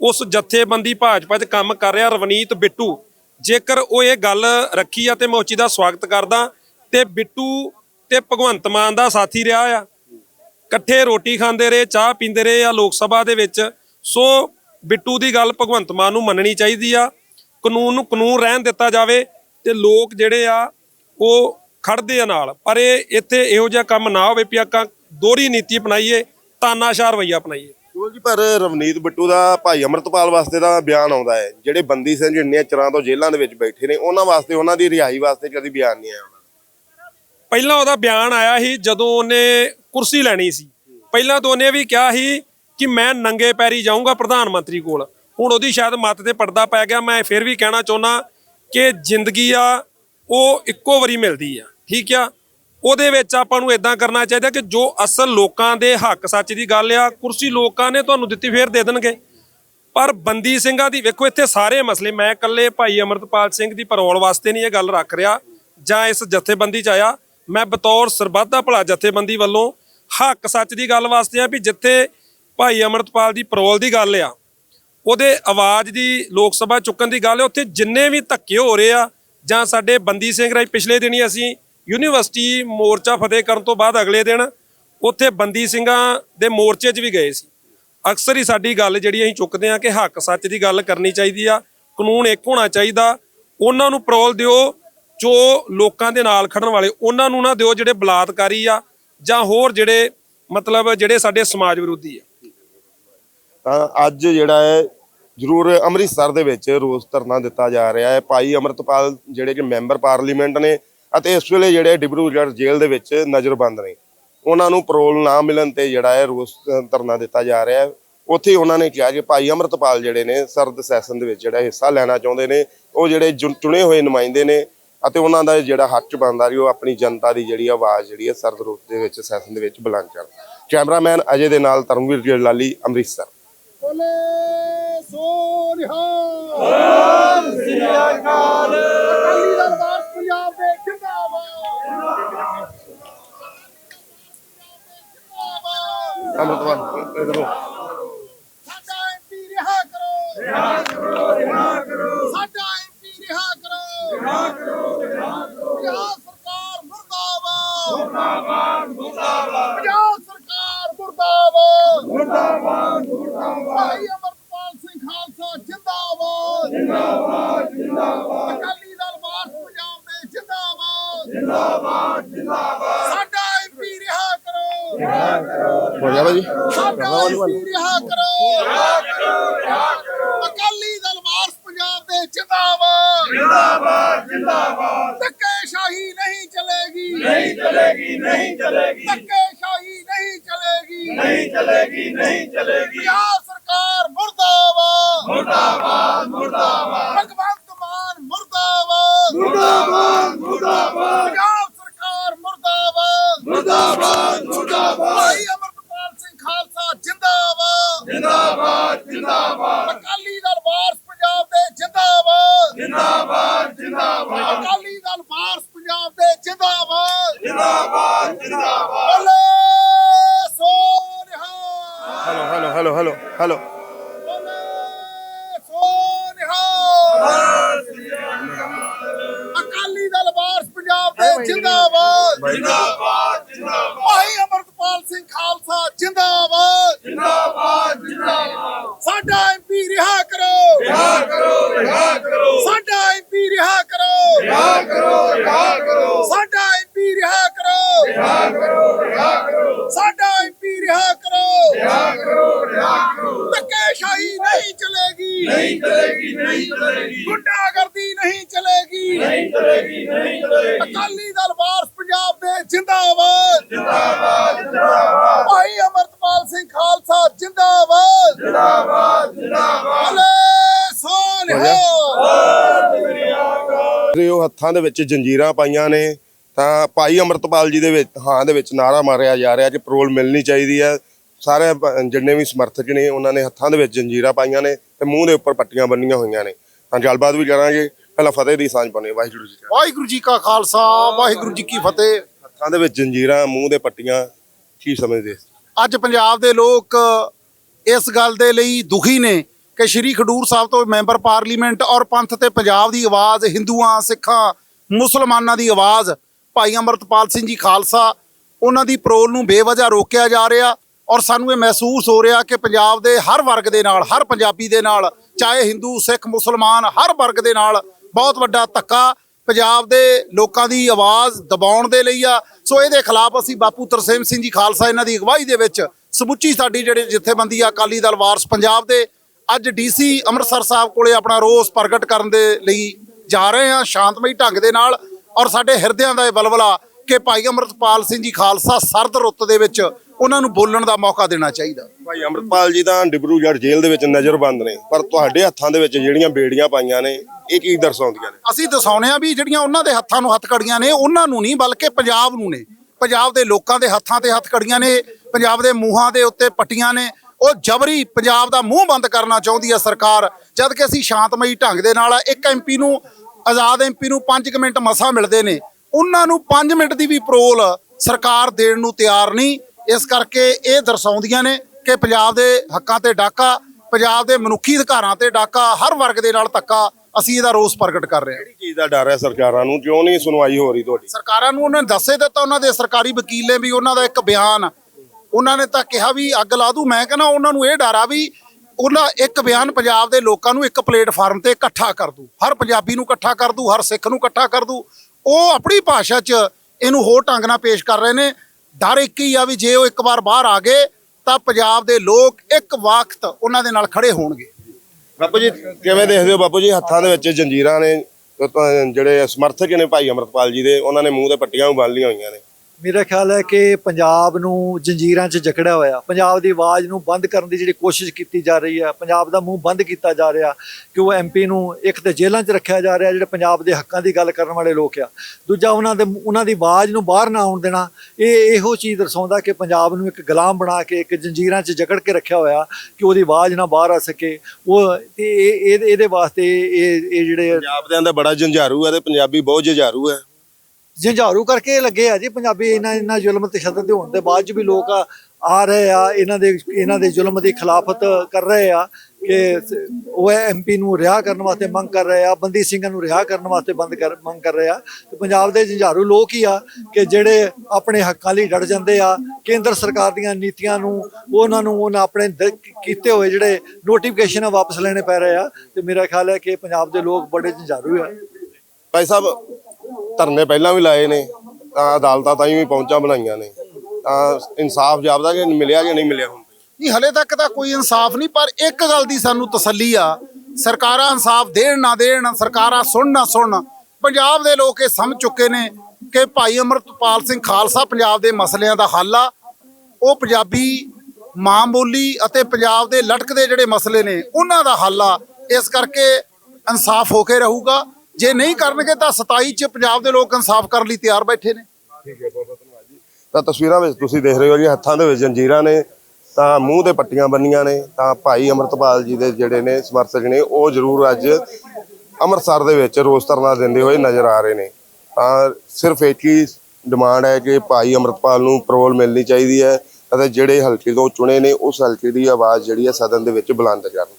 ਉਸ ਜਥੇਬੰਦੀ ਭਾਜਪਾ 'ਚ ਕੰਮ ਕਰ ਰਿਹਾ ਰਵਨੀਤ ਬਿੱਟੂ, ਜੇਕਰ ਉਹ ਇਹ ਗੱਲ ਰੱਖੀ ਆ ਤੇ ਮੈਂ ਉੱਚੀ ਦਾ ਸਵਾਗਤ ਕਰਦਾ। ਤੇ ਬਿੱਟੂ ਤੇ ਭਗਵੰਤ ਮਾਨ ਦਾ ਸਾਥੀ ਰਿਹਾ ਆ। ਇਕੱਠੇ ਰੋਟੀ ਖਾਂਦੇ ਰਹੇ ਚਾਹ ਪੀਂਦੇ ਰਹੇ ਆ ਲੋਕ ਸਭਾ ਦੇ ਵਿੱਚ। ਸੋ ਬਿੱਟੂ ਦੀ ਗੱਲ ਭਗਵੰਤ ਮਾਨ ਨੂੰ ਮੰਨਣੀ ਚਾਹੀਦੀ ਆ। ਕਾਨੂੰਨ ਨੂੰ ਕਾਨੂੰਨ ਰਹਿਣ ਦਿੱਤਾ ਜਾਵੇ ਤੇ ਲੋਕ ਜਿਹੜੇ ਆ ਉਹ ਖੜਦੇ ਆ ਨਾਲ। ਪਰ ਇਹ ਇੱਥੇ ਇਹੋ ਜਿਹਾ ਕੰਮ ਨਾ ਹੋਵੇ ਵੀ ਆਪਾਂ ਦੋਹਰੀ ਨੀਤੀ ਅਪਣਾਈਏ ਤਾਨਾਸ਼ਾਹ ਰਵਈਆ ਅਪਣਾਈਏ। ਜੀ ਪਰ ਰਵਨੀਤ ਬਿੱਟੂ ਦਾ ਭਾਈ ਅਮਰਤਪਾਲ ਵਾਸਤੇ ਦਾ ਬਿਆਨ ਆਉਂਦਾ ਹੈ। ਜਿਹੜੇ ਬੰਦੀ ਸਿੰਘ ਇੰਨੀਆਂ ਚਿਰਾਂ ਤੋਂ ਜੇਲ੍ਹਾਂ ਦੇ ਵਿੱਚ ਬੈਠੇ ਨੇ ਉਹਨਾਂ ਵਾਸਤੇ ਉਹਨਾਂ ਦੀ ਰਿਹਾਈ ਵਾਸਤੇ ਕਦੀ ਬਿਆਨ ਨਹੀਂ ਆਇਆ। ਪਹਿਲਾਂ ਉਹਦਾ ਬਿਆਨ ਆਇਆ ਸੀ ਜਦੋਂ ਉਹਨੇ ਕੁਰਸੀ ਲੈਣੀ ਸੀ। ਪਹਿਲਾਂ ਤਾਂ ਉਹਨੇ ਵੀ ਕਿਹਾ ਸੀ ਕਿ ਮੈਂ ਨੰਗੇ ਪੈਰੀ ਜਾਊਂਗਾ ਪ੍ਰਧਾਨ ਮੰਤਰੀ ਕੋਲ। ਹੁਣ ਉਹਦੀ ਸ਼ਾਇਦ ਮੱਤ ਤੇ ਪਰਦਾ ਪੈ ਗਿਆ। ਮੈਂ ਫਿਰ ਵੀ ਕਹਿਣਾ ਚਾਹੁੰਦਾ ਕਿ ਜ਼ਿੰਦਗੀ ਆ, ਉਹ ਇੱਕੋ ਵਾਰੀ ਮਿਲਦੀ ਆ। ਠੀਕ ਆ? ਉਹਦੇ ਵਿੱਚ ਆਪਾਂ ਨੂੰ ਇਦਾਂ ਕਰਨਾ ਚਾਹੀਦਾ ਕਿ ਜੋ ਅਸਲ ਲੋਕਾਂ ਦੇ ਹੱਕ ਸੱਚ ਦੀ ਗੱਲ ਆ, ਕੁਰਸੀ ਲੋਕਾਂ ਨੇ ਤੁਹਾਨੂੰ ਦਿੱਤੀ, ਫੇਰ ਦੇ ਦੇਣਗੇ। ਪਰ ਬੰਦੀ ਸਿੰਘਾਂ ਦੀ, ਵੇਖੋ ਇੱਥੇ ਸਾਰੇ ਮਸਲੇ, ਮੈਂ ਇਕੱਲੇ ਭਾਈ ਅਮਰਤਪਾਲ ਸਿੰਘ ਦੀ ਪਰੋਲ ਵਾਸਤੇ ਨਹੀਂ ਇਹ ਗੱਲ ਰੱਖ ਰਿਹਾ ਜਾਂ ਇਸ ਜਥੇਬੰਦੀ ਚ ਆਇਆ। ਮੈਂ ਬਤੌਰ ਸਰਬੱਤ ਦਾ ਭਲਾ ਜਥੇਬੰਦੀ ਵੱਲੋਂ ਹੱਕ ਸੱਚ ਦੀ ਗੱਲ ਵਾਸਤੇ ਆ ਵੀ ਜਿੱਥੇ ਭਾਈ ਅਮਰਤਪਾਲ ਦੀ ਪਰੋਲ ਦੀ ਗੱਲ ਆ, ਉਹਦੇ ਆਵਾਜ਼ ਦੀ ਲੋਕ ਸਭਾ ਚੁੱਕਣ ਦੀ ਗੱਲ ਹੈ ਉੱਥੇ ਜਿੰਨੇ ਵੀ ਧੱਕੇ ਹੋ ਰਹੇ ਆ, ਜਾਂ ਸਾਡੇ ਬੰਦੀ ਸਿੰਘ ਰਾਜ ਪਿਛਲੇ ਦਿਨੀ ਅਸੀਂ ਯੂਨੀਵਰਸਿਟੀ ਮੋਰਚਾ ਫਤਿਹ ਕਰਨ ਤੋਂ ਬਾਅਦ ਅਗਲੇ ਦਿਨ ਉੱਥੇ ਬੰਦੀ ਸਿੰਘਾਂ ਦੇ ਮੋਰਚੇ 'ਚ ਵੀ ਗਏ ਸੀ। ਅਕਸਰ ਹੀ ਸਾਡੀ ਗੱਲ ਜਿਹੜੀ ਅਸੀਂ ਚੁੱਕਦੇ ਆ ਕਿ ਹੱਕ ਸੱਚ ਦੀ ਗੱਲ ਕਰਨੀ ਚਾਹੀਦੀ ਆ, ਕਾਨੂੰਨ ਇੱਕ ਹੋਣਾ ਚਾਹੀਦਾ, ਉਹਨਾਂ ਨੂੰ ਪਰੋਲ ਦਿਓ, ਜੋ ਲੋਕਾਂ ਦੇ ਨਾਲ ਖੜਨ ਵਾਲੇ, ਉਹਨਾਂ ਨੂੰ ਨਾ ਦਿਓ ਜਿਹੜੇ ਬਲਾਤਕਾਰੀ ਆ ਜਾਂ ਹੋਰ ਜਿਹੜੇ ਮਤਲਬ ਜਿਹੜੇ ਸਾਡੇ ਸਮਾਜ ਵਿਰੋਧੀ ਆ? ਤਾਂ ਅੱਜ ਜਿਹੜਾ ਹੈ, ਜ਼ਰੂਰ ਅੰਮ੍ਰਿਤਸਰ ਦੇ ਵਿੱਚ ਰੋਸ ਧਰਨਾ ਦਿੱਤਾ ਜਾ ਰਿਹਾ ਹੈ। ਭਾਈ ਅਮਰਤਪਾਲ ਜਿਹੜੇ ਕਿ ਮੈਂਬਰ ਪਾਰਲੀਮੈਂਟ ਨੇ ਅਤੇ ਇਸ ਵੇਲੇ ਜਿਹੜੇ ਡਿਬਰੂਗੜ੍ਹ ਜੇਲ੍ਹ ਦੇ ਵਿੱਚ ਨਜ਼ਰਬੰਦ ਨੇ। ਉਹਨਾਂ ਨੂੰ ਪਰੋਲ ਨਾ ਮਿਲਣ ਤੇ ਜਿਹੜਾ ਹੈ, ਰੋਸ ਧਰਨਾ ਦਿੱਤਾ ਜਾ ਰਿਹਾ ਹੈ। ਉੱਥੇ ਉਹਨਾਂ ਨੇ ਕਿਹਾ ਕਿ ਭਾਈ ਅਮਰਤਪਾਲ ਜਿਹੜੇ ਨੇ, ਸਰਦ ਸੈਸ਼ਨ ਦੇ ਵਿੱਚ ਜਿਹੜਾ ਹਿੱਸਾ ਲੈਣਾ ਚਾਹੁੰਦੇ ਨੇ, ਉਹ ਜਿਹੜੇ ਚੁਣੇ ਹੋਏ ਨੁਮਾਇੰਦੇ ਨੇ ਅਤੇ ਉਹਨਾਂ ਦਾ ਜਿਹੜਾ ਹੱਕ ਬਣਦਾ ਰਹੀ ਉਹ ਆਪਣੀ ਜਨਤਾ ਦੀ ਜਿਹੜੀ ਆਵਾਜ਼ ਜਿਹੜੀ ਹੈ ਸਰਦ ਰੂਪ ਦੇ ਵਿੱਚ ਸੈਸ਼ਨ ਦੇ ਵਿੱਚ ਬੁਲੰਦ ਕਰਨ। ਕੈਮਰਾਮੈਨ ਅਜੇ ਦੇ ਨਾਲ ਧਰਮਵੀਰ ਜਲਾਲੀ ਅੰਮ੍ਰਿਤਸਰ। ਬੋਲੇ ਸੋ ਨਿਹਾਲ ਸ੍ਰੀ ਅਕਾਲ ਅਕਾਲੀ ਦਲ ਵਾਰਸ ਪੰਜਾਬ ਦੇ ਜਿੰਦਾਬਾਦ। ਅਮਰਤਪਾਲ ਇਧਰੋਂ ਸਾਡਾ ਐਮਪੀ ਰਿਹਾ ਕਰੋ ਰਿਹਾ ਕਰੋ ਰਿਹਾ ਕਰੋ ਸਾਡਾ ਐਮਪੀ ਰਿਹਾ ਕਰੋ ਰਿਹਾ ਕਰੋ ਰਿਹਾ ਕਰੋ ਪੰਜਾਬ ਸਰਕਾਰ ਮੁਰਦਾਬਾਦ ਮੁਰਦਾਬਾਦ ਮੁਰਦਾਬਾਦ ਪੰਜਾਬ ਸਰਕਾਰ ਮੁਰਦਾਬਾਦ ਮੁਰਦਾਬਾਦ ਮੁਰਦਾਬਾਦ ਭਾਈ ਅਮਰਪਾਲ ਸਿੰਘ ਖਾਲਸਾ ਜਿੰਦਾਬਾਦ ਜਿੰਦਾਬਾਦ ਜਿੰਦਾਬਾਦ ਅਕਾਲੀ ਦਲ ਵਾਰਸ ਪੰਜਾਬ ਦੇ ਜਿੰਦਾਬਾਦ ਜਿੰਦਾਬਾਦ ਜਿੰਦਾਬਾਦ ਸਾਡਾ ਐਮਪੀ ਰਿਹਾ ਕਰੋ ਹੋ ਗਿਆ ਭਾਜੀ ਸਾਡਾ ਐਮਪੀ ਰਿਹਾ ਕਰੋ ਰਿਹਾ ਕਰੋ ਰਿਹਾ ਕਰੋ ਅਕਾਲੀ ਦਲ ਵਾਰਸ ਪੰਜਾਬ ਦੇ ਜਿੰਦਾਬਾਦ ਜਿੰਦਾਬਾਦ। ਜਿੰਦਾਬਾਦ ਧੱਕੇਸ਼ਾਹੀ ਨਹੀਂ ਚਲੇਗੀ। ਨਹੀਂ ਚਲੇਗੀ ਨਹੀਂ ਚਲੇਗੀ। ਧੱਕੇਸ਼ਾਹੀ ਨਹੀਂ ਚਲੇਗੀ। ਨਹੀਂ ਚਲੇਗੀ ਨਹੀਂ ਚਲੇਗੀ ਸਰਕਾਰ ਮੁਰਦਾਬਾਦ ਮੁਰਦਾਬਾਦ ਮੁਰਦਾਬਾਦ ਭਗਵੰਤ ਮਾਨ ਮੁਰਦਾਬਾਦ ਮੁਰਦਾਬਾਦ ਮੁਰਦਾਬਾਦ ਪੰਜਾਬ ਸਰਕਾਰ ਮੁਰਦਾਬਾਦ ਮੁਰਦਾਬਾਦ ਮੁਰਦਾਬਾਦ ਭਾਈ ਅਮਰਪਾਲ ਸਿੰਘ ਖਾਲਸਾ ਜਿੰਦਾਬਾਦ ਜਿੰਦਾਬਾਦ ਜਿੰਦਾਬਾਦ ਅਕਾਲੀ ਦਲ ਵਾਰਸ ਪੰਜਾਬ ਦੇ ਜਿੰਦਾਬਾਦ ਜਿੰਦਾਬਾਦ ਜਿੰਦਾਬਾਦ ਅਕਾਲੀ ਦਲ ਵਾਰਸ ਪੰਜਾਬ ਦੇ ਜਿੰਦਾਬਾਦ ਜਿੰਦਾਬਾਦ ਜਿੰਦਾਬਾਦ ਬੋਲੇ ਸੋ ਨਿਹਾਲ ਹੈਲੋ ਹੈਲੋ ਹੈਲੋ ਹੈਲੋ ਬੋਲੇ ਸੋ ਨਿਹਾਲ ਅਕਾਲੀ ਦਲ ਵਾਰਸ ਪੰਜਾਬ ਦੇ ਜਿੰਦਾਬਾਦ। ਜਿੰਦਾਬਾਦ ਜਿੰਦਾਬਾਦ। ਭਾਈ ਅਮਰਪਾਲ ਸਿੰਘ ਖਾਲਸਾ ਜਿੰਦਾਬਾਦ। ਜਿੰਦਾਬਾਦ ਜਿੰਦਾਬਾਦ। ਸਾਡਾ ਐਮਪੀ ਰਿਹਾ ਕਰੋ। ਰਿਹਾ ਕਰੋ ਰਿਹਾ ਕਰੋ। ਸਾਡਾ ਐਮਪੀ ਰਿਹਾ ਕਰੋ। ਰਿਹਾ ਕਰੋ ਰਿਹਾ ਕਰੋ। ਸਾਡਾ ਐਮਪੀ ਰਿਹਾ ਕਰੋ ਰਿਹਾ ਕਰੋ ਰਿਹਾ ਕਰੋ ਸਾਡਾ ਐਮਪੀ ਰਿਹਾ ਕਰੋ ਰਿਹਾ ਕਰੋ ਰਿਹਾ ਕਰੋ ਧੱਕੇਸ਼ਾਹੀ ਨਹੀਂ ਚਲੇਗੀ ਨਹੀਂ ਚਲੇਗੀ ਨਹੀਂ ਚਲੇਗੀ ਗੁੰਡਾਗਰਦੀ ਨਹੀਂ ਚਲੇਗੀ ਨਹੀਂ ਚਲੇਗੀ ਨਹੀਂ ਚਲੇਗੀ ਅਕਾਲੀ ਦਲ ਵਾਰਸ ਪੰਜਾਬ ਦੇ ਜਿੰਦਾਬਾਦ ਜਿੰਦਾਬਾਦ ਜਿੰਦਾਬਾਦ ਭਾਈ ਅਮਰਤਪਾਲ ਸਿੰਘ ਖਾਲਸਾ ਜਿੰਦਾਬਾਦ ਜਿੰਦਾਬਾਦ ਜਿੰਦਾਬਾਦ ਬੋਲੇ ਸੋ ਨਿਹਾਲ ਹੱਥਾਂ ਦੇ ਵਿੱਚ ਜੰਜੀਰਾਂ ਪਾਈਆਂ ਨੇ ਤਾਂ ਭਾਈ ਅਮਰਤਪਾਲ ਜੀ ਦੇ ਵਿੱਚ ਹਾਂ ਦੇ ਵਿੱਚ ਨਾਰਾ ਮਾਰਿਆ ਜਾ ਰਿਹਾ ਕਿ ਪਰੋਲ ਮਿਲਣੀ ਚਾਹੀਦੀ ਹੈ। ਸਾਰੇ ਜਿੰਨੇ ਵੀ ਸਮਰਥਕ ਨੇ ਉਹਨਾਂ ਨੇ ਹੱਥਾਂ ਦੇ ਵਿੱਚ ਜੰਜੀਰਾਂ ਪਾਈਆਂ ਨੇ ਤੇ ਮੂੰਹ ਦੇ ਉੱਪਰ ਪੱਟੀਆਂ ਬੰਨੀਆਂ ਹੋਈਆਂ ਨੇ। ਤਾਂ ਗੱਲਬਾਤ ਵੀ ਕਰਾਂਗੇ। ਪਹਿਲਾਂ ਫਤਿਹ ਦੀ ਸਾਂਝ ਪਾਉਣੀ ਵਾਹਿਗੁਰੂ ਜੀ ਵਾਹਿਗੁਰੂ ਜੀ ਕਾ ਖਾਲਸਾ ਵਾਹਿਗੁਰੂ ਜੀ ਕੀ ਫਤਿਹ। ਹੱਥਾਂ ਦੇ ਵਿੱਚ ਜੰਜੀਰਾਂ ਮੂੰਹ ਦੇ ਪੱਟੀਆਂ ਕੀ ਸਮਝਦੇ? ਅੱਜ ਪੰਜਾਬ ਦੇ ਲੋਕ ਇਸ ਗੱਲ ਦੇ ਲਈ ਦੁਖੀ ਨੇ ਕਿ ਸ਼੍ਰੀ ਖਡੂਰ ਸਾਹਿਬ ਤੋਂ ਮੈਂਬਰ ਪਾਰਲੀਮੈਂਟ ਔਰ ਪੰਥ ਤੇ ਪੰਜਾਬ ਦੀ ਆਵਾਜ਼ ਹਿੰਦੂਆਂ ਸਿੱਖਾਂ ਮੁਸਲਮਾਨਾਂ ਦੀ ਆਵਾਜ਼ ਭਾਈ ਅਮਰਤਪਾਲ ਸਿੰਘ ਜੀ ਖਾਲਸਾ, ਉਹਨਾਂ ਦੀ ਪਰੋਲ ਨੂੰ ਬੇਵਜ੍ਹਾ ਰੋਕਿਆ ਜਾ ਰਿਹਾ ਔਰ ਸਾਨੂੰ ਇਹ ਮਹਿਸੂਸ ਹੋ ਰਿਹਾ ਕਿ ਪੰਜਾਬ ਦੇ ਹਰ ਵਰਗ ਦੇ ਨਾਲ, ਹਰ ਪੰਜਾਬੀ ਦੇ ਨਾਲ, ਚਾਹੇ ਹਿੰਦੂ, ਸਿੱਖ, ਮੁਸਲਮਾਨ, ਹਰ ਵਰਗ ਦੇ ਨਾਲ ਬਹੁਤ ਵੱਡਾ ਧੱਕਾ ਪੰਜਾਬ ਦੇ ਲੋਕਾਂ ਦੀ ਆਵਾਜ਼ ਦਬਾਉਣ ਦੇ ਲਈ ਆ। ਸੋ ਇਹਦੇ ਖਿਲਾਫ ਅਸੀਂ ਬਾਪੂ ਤਰਸੇਮ ਸਿੰਘ ਜੀ ਖਾਲਸਾ, ਇਹਨਾਂ ਦੀ ਅਗਵਾਈ ਦੇ ਵਿੱਚ ਸਮੁੱਚੀ ਸਾਡੀ ਜਿਹੜੇ ਜਥੇਬੰਦੀ ਆ, ਅਕਾਲੀ ਦਲ ਵਾਰਸ ਪੰਜਾਬ ਦੇ, ਅੱਜ ਡੀਸੀ ਅੰਮ੍ਰਿਤਸਰ ਸਾਹਿਬ ਕੋਲੇ ਆਪਣਾ ਰੋਸ ਪ੍ਰਗਟ ਕਰਨ ਦੇ ਲਈ ਜਾ ਰਹੇ ਹਾਂ, ਸ਼ਾਂਤਮਈ ਢੰਗ ਦੇ ਨਾਲ। ਔਰ ਸਾਡੇ ਹਿਰਦਿਆਂ ਦਾ ਇਹ ਬਲਬਲਾ ਕਿ ਭਾਈ ਅਮਰਤਪਾਲ ਸਿੰਘ ਜੀ ਖਾਲਸਾ ਸਰਦ ਰੁੱਤ ਦੇ ਵਿੱਚ ਉਹਨਾਂ ਨੂੰ ਬੋਲਣ ਦਾ ਮੌਕਾ ਦੇਣਾ ਚਾਹੀਦਾ। ਭਾਈ ਅਮਰਪਾਲ ਜੀ ਤਾਂ ਡਿਬਰੂਗੜ੍ਹ ਜੇਲ੍ਹ ਦੇ ਵਿੱਚ ਨਜ਼ਰਬੰਦ ਨੇ ਪਰ ਤੁਹਾਡੇ ਹੱਥਾਂ ਦੇ ਵਿੱਚ ਜਿਹੜੀਆਂ ਬੇੜੀਆਂ ਪਾਈਆਂ ਨੇ ਇਹ ਕੀ ਦਰਸਾਉਂਦੀਆਂ ਨੇ। ਅਸੀਂ ਦਸਾਉਣੇ ਆ ਵੀ ਜਿਹੜੀਆਂ ਉਹਨਾਂ ਦੇ ਹੱਥਾਂ ਨੂੰ ਹੱਥ ਕੜੀਆਂ ਨੇ ਉਹਨਾਂ ਨੂੰ ਨਹੀਂ ਬਲਕਿ ਪੰਜਾਬ ਨੂੰ ਨੇ। ਪੰਜਾਬ ਦੇ ਲੋਕਾਂ ਦੇ ਹੱਥਾਂ ਤੇ ਹੱਥ ਕੜੀਆਂ ਨੇ ਪੰਜਾਬ ਦੇ ਮੂੰਹਾਂ ਦੇ ਉੱਤੇ ਪੱਟੀਆਂ ਨੇ। ਉਹ ਜਬਰੀ ਪੰਜਾਬ ਦਾ ਮੂੰਹ ਬੰਦ ਕਰਨਾ ਚਾਹੁੰਦੀ ਹੈ ਸਰਕਾਰ ਜਦ ਕਿ ਅਸੀਂ ਸ਼ਾਂਤਮਈ ਢੰਗ ਦੇ ਨਾਲ ਇੱਕ ਐਮਪੀ ਨੂੰ ਆਜ਼ਾਦ ਐਮਪੀ ਨੂੰ 5 ਮਿੰਟ ਮਸਾ ਮਿਲਦੇ ਨੇ। ਉਹਨਾਂ ਨੂੰ 5 ਮਿੰਟ ਦੀ ਵੀ ਪਰੋਲ ਸਰਕਾਰ ਦੇਣ ਨੂੰ ਤਿਆਰ ਨਹੀਂ। ਇਸ ਕਰਕੇ ਇਹ ਦਰਸਾਉਂਦੀਆਂ ਨੇ ਕਿ ਪੰਜਾਬ ਦੇ ਹੱਕਾਂ ਤੇ ਡਾਕਾ ਪੰਜਾਬ ਦੇ ਮਨੁੱਖੀ ਅਧਿਕਾਰਾਂ ਤੇ ਡਾਕਾ ਹਰ ਵਰਗ ਦੇ ਨਾਲ ਧੱਕਾ ਅਸੀਂ ਇਹਦਾ ਰੋਸ ਪ੍ਰਗਟ ਕਰ ਰਹੇ ਹਾਂ। ਕਿਹੜੀ ਚੀਜ਼ ਦਾ ਡਰ ਹੈ ਸਰਕਾਰਾਂ ਨੂੰ? ਕਿਉਂ ਨਹੀਂ ਸੁਣਵਾਈ ਹੋ ਰਹੀ ਤੁਹਾਡੀ? ਸਰਕਾਰਾਂ ਨੂੰ ਉਹਨਾਂ ਨੇ ਦੱਸੇ ਦਿੱਤਾ ਉਹਨਾਂ ਦੇ ਸਰਕਾਰੀ ਵਕੀਲ ਨੇ ਵੀ ਉਹਨਾਂ ਦਾ ਇੱਕ ਬਿਆਨ। ਉਹਨਾਂ ਨੇ ਤਾਂ ਕਿਹਾ ਵੀ ਅੱਗ ਲਾ ਦੂ। ਮੈਂ ਕਹਿੰਦਾ ਉਹਨਾਂ ਨੂੰ ਇਹ ਡਰ ਆ ਵੀ ਉਹਨਾਂ ਇੱਕ ਬਿਆਨ ਪੰਜਾਬ ਦੇ ਲੋਕਾਂ ਨੂੰ ਇੱਕ ਪਲੇਟਫਾਰਮ ਤੇ ਇਕੱਠਾ ਕਰ ਦੂ। ਹਰ ਪੰਜਾਬੀ ਨੂੰ ਇਕੱਠਾ ਕਰ ਦੂ, ਹਰ ਸਿੱਖ ਨੂੰ ਇਕੱਠਾ ਕਰ ਦੂ। ਉਹ ਆਪਣੀ ਭਾਸ਼ਾ 'ਚ ਇਹਨੂੰ ਹੋਰ ਢੰਗ ਨਾਲ ਪੇਸ਼ ਕਰ ਰਹੇ ਨੇ। ਡਰ ਇੱਕ ਹੀ ਆ ਵੀ ਜੇ ਉਹ ਇੱਕ ਵਾਰ ਬਾਹਰ ਆ ਗਏ, ਤਾਂ ਪੰਜਾਬ ਦੇ ਲੋਕ ਇੱਕ ਵਕਤ ਉਹਨਾਂ ਦੇ ਨਾਲ ਖੜੇ ਹੋਣਗੇ। ਬਾਪੂ ਜੀ, ਕਿਵੇਂ ਦੇਖਦੇ ਹੋ ਬਾਪੂ ਜੀ, ਹੱਥਾਂ ਦੇ ਵਿੱਚ ਜੰਜੀਰਾਂ ਨੇ ਜਿਹੜੇ ਸਮਰਥਕ ਨੇ ਭਾਈ ਅਮਰਪਾਲ ਜੀ ਦੇ, ਉਹਨਾਂ ਨੇ ਮੂੰਹ ਤੇ ਪੱਟੀਆਂ ਵੀ ਬੰਨ ਲਈਆਂ ਹੋਈਆਂ ਨੇ। ਮੇਰਾ ਖਿਆਲ ਹੈ ਕਿ ਪੰਜਾਬ ਨੂੰ ਜੰਜੀਰਾਂ 'ਚ ਜਕੜਿਆ ਹੋਇਆ। ਪੰਜਾਬ ਦੀ ਆਵਾਜ਼ ਨੂੰ ਬੰਦ ਕਰਨ ਦੀ ਜਿਹੜੀ ਕੋਸ਼ਿਸ਼ ਕੀਤੀ ਜਾ ਰਹੀ ਹੈ, ਪੰਜਾਬ ਦਾ ਮੂੰਹ ਬੰਦ ਕੀਤਾ ਜਾ ਰਿਹਾ ਕਿ ਉਹ ਐਮਪੀ ਨੂੰ ਇੱਕ ਤੇ ਜੇਲ੍ਹਾਂ 'ਚ ਰੱਖਿਆ ਜਾ ਰਿਹਾ, ਜਿਹੜੇ ਪੰਜਾਬ ਦੇ ਹੱਕਾਂ ਦੀ ਗੱਲ ਕਰਨ ਵਾਲੇ ਲੋਕ ਆ। ਦੂਜਾ, ਉਹਨਾਂ ਦੇ, ਉਹਨਾਂ ਦੀ ਆਵਾਜ਼ ਨੂੰ ਬਾਹਰ ਨਾ ਆਉਣ ਦੇਣਾ। ਇਹ ਇਹੋ ਚੀਜ਼ ਦਰਸਾਉਂਦਾ ਕਿ ਪੰਜਾਬ ਨੂੰ ਇੱਕ ਗੁਲਾਮ ਬਣਾ ਕੇ, ਇੱਕ ਜੰਜੀਰਾਂ 'ਚ ਜਕੜ ਕੇ ਰੱਖਿਆ ਹੋਇਆ ਕਿ ਉਹਦੀ ਆਵਾਜ਼ ਨਾ ਬਾਹਰ ਆ ਸਕੇ। ਉਹ ਇਹ, ਇਹ- ਇਹਦੇ ਵਾਸਤੇ ਇਹ ਇਹ ਜਿਹੜੇ ਪੰਜਾਬ ਦੇ ਅੰਦਰ ਬੜਾ ਜੰਝਾਰੂ ਹੈ ਤੇ ਪੰਜਾਬੀ ਬਹੁਤ ਜੰਝਾਰੂ ਹੈ। ਜੰਝਾਰੂ ਕਰਕੇ ਲੱਗੇ ਆ ਜੀ ਪੰਜਾਬੀ ਇਹਨਾਂ ਇਹਨਾਂ ਜ਼ੁਲਮ ਤੇ ਸ਼ਦਤ ਦੇ ਹੋਣ ਦੇ ਬਾਅਦ ਚ ਵੀ ਲੋਕ ਆ ਰਹੇ ਆ, ਇਹਨਾਂ ਦੇ ਇਹਨਾਂ ਦੇ ਜ਼ੁਲਮ ਦੀ ਖਿਲਾਫਤ ਕਰ ਰਹੇ ਆ ਕਿ ਸ- ਉਹ ਐਮਪੀ ਨੂੰ ਰਿਹਾ ਕਰਨ ਵਾਸਤੇ ਮੰਗ ਕਰ ਰਹੇ ਆ, ਬੰਦੀ ਸਿੰਘਾਂ ਨੂੰ ਰਿਹਾ ਕਰਨ ਵਾਸਤੇ ਬੰਦ ਕਰ, ਮੰਗ ਕਰ ਰਹੇ ਆ। ਤੇ ਪੰਜਾਬ ਦੇ ਜੰਝਾਰੂ ਲੋਕ ਹੀ ਆ ਕਿ ਜਿਹੜੇ ਆਪਣੇ ਹੱਕਾਂ ਲਈ ਡਟ ਜਾਂਦੇ ਆ, ਕੇਂਦਰ ਸਰਕਾਰ ਦੀਆਂ ਨੀਤੀਆਂ ਨੂੰ, ਉਹਨਾਂ ਨੂੰ, ਉਹਨਾਂ ਆਪਣੇ ਕੀਤੇ ਹੋਏ ਜਿਹੜੇ ਨੋਟੀਫਿਕੇਸ਼ਨ ਵਾਪਸ ਲੈਣੇ ਪੈ ਰਹੇ ਆ। ਤੇ ਮੇਰਾ ਖਿਆਲ ਹੈ ਕਿ ਪੰਜਾਬ ਦੇ ਲੋਕ ਬੜੇ ਜੰਝਾਰੂ ਆ। ਭਾਈ ਸਾਹਿਬ ਧਰਨੇ ਪਹਿਲਾਂ ਵੀ ਲਾਏ ਨੇ, ਤਾਂ ਅਦਾਲਤਾਂ ਤਾਈਂ ਵੀ ਪਹੁੰਚਾਂ ਬਣਾਈਆਂ ਨੇ। ਤਾਂ ਇਨਸਾਫ ਜਾਪਦਾ ਕਿ ਮਿਲਿਆ ਕਿ ਨਹੀਂ ਮਿਲਿਆ ਹੁਣ? ਨਹੀਂ, ਹਲੇ ਤੱਕ ਤਾਂ ਕੋਈ ਇਨਸਾਫ ਨਹੀਂ, ਪਰ ਇੱਕ ਗੱਲ ਦੀ ਸਾਨੂੰ ਤਸੱਲੀ ਆ। ਸਰਕਾਰਾਂ ਇਨਸਾਫ ਦੇਣ ਨਾ ਦੇਣ, ਸਰਕਾਰਾਂ ਸੁਣ ਨਾ ਸੁਣ। ਪੰਜਾਬ ਦੇ ਲੋਕ ਇਹ ਸਮਝ ਚੁੱਕੇ ਨੇ ਕਿ ਭਾਈ ਅਮਰਤਪਾਲ ਸਿੰਘ ਖਾਲਸਾ ਪੰਜਾਬ ਦੇ ਮਸਲਿਆਂ ਦਾ ਹੱਲ ਆ। ਉਹ ਪੰਜਾਬੀ ਮਾਂ ਬੋਲੀ ਅਤੇ ਪੰਜਾਬ ਦੇ ਲਟਕਦੇ ਜਿਹੜੇ ਮਸਲੇ ਨੇ, ਉਹਨਾਂ ਦਾ ਹੱਲ ਆ। ਇਸ ਕਰਕੇ ਇਨਸਾਫ ਹੋ ਕੇ ਰਹੂਗਾ। ਜੇ ਨਹੀਂ ਕਰਨਗੇ ਤਾਂ 27 ਚ ਪੰਜਾਬ ਦੇ ਲੋਕ ਇਨਸਾਫ ਕਰਨ ਲਈ ਤਿਆਰ ਬੈਠੇ ਨੇ। ਤਾਂ ਤਸਵੀਰਾਂ ਵਿੱਚ ਤੁਸੀਂ ਦੇਖ ਰਹੇ ਹੋ ਜੀ, ਹੱਥਾਂ ਦੇ ਵਿੱਚ ਜੰਜੀਰਾਂ ਨੇ, ਤਾਂ ਮੂੰਹ ਤੇ ਪੱਟੀਆਂ ਬੰਨੀਆਂ ਨੇ, ਤਾਂ ਭਾਈ ਅਮਰਤਪਾਲ ਜੀ ਦੇ ਜਿਹੜੇ ਨੇ ਸਮਰਥਕ ਨੇ, ਉਹ ਜ਼ਰੂਰ ਅੱਜ ਅੰਮ੍ਰਿਤਸਰ ਦੇ ਵਿੱਚ ਰੋਸ ਧਰਨਾ ਦਿੰਦੇ ਹੋਏ ਨਜ਼ਰ ਆ ਰਹੇ ਨੇ। ਤਾਂ ਸਿਰਫ ਇੱਕ ਹੀ ਡਿਮਾਂਡ ਹੈ ਕਿ ਭਾਈ ਅਮਰਤਪਾਲ ਨੂੰ ਪਰੋਲ ਮਿਲਣੀ ਚਾਹੀਦੀ ਹੈ ਅਤੇ ਜਿਹੜੇ ਹਲਕੇ ਤੋਂ ਚੁਣੇ ਨੇ, ਉਸ ਹਲਕੇ ਦੀ ਆਵਾਜ਼ ਜਿਹੜੀ ਹੈ ਸਦਨ ਦੇ ਵਿੱਚ ਬੁਲੰਦ ਕਰਨ।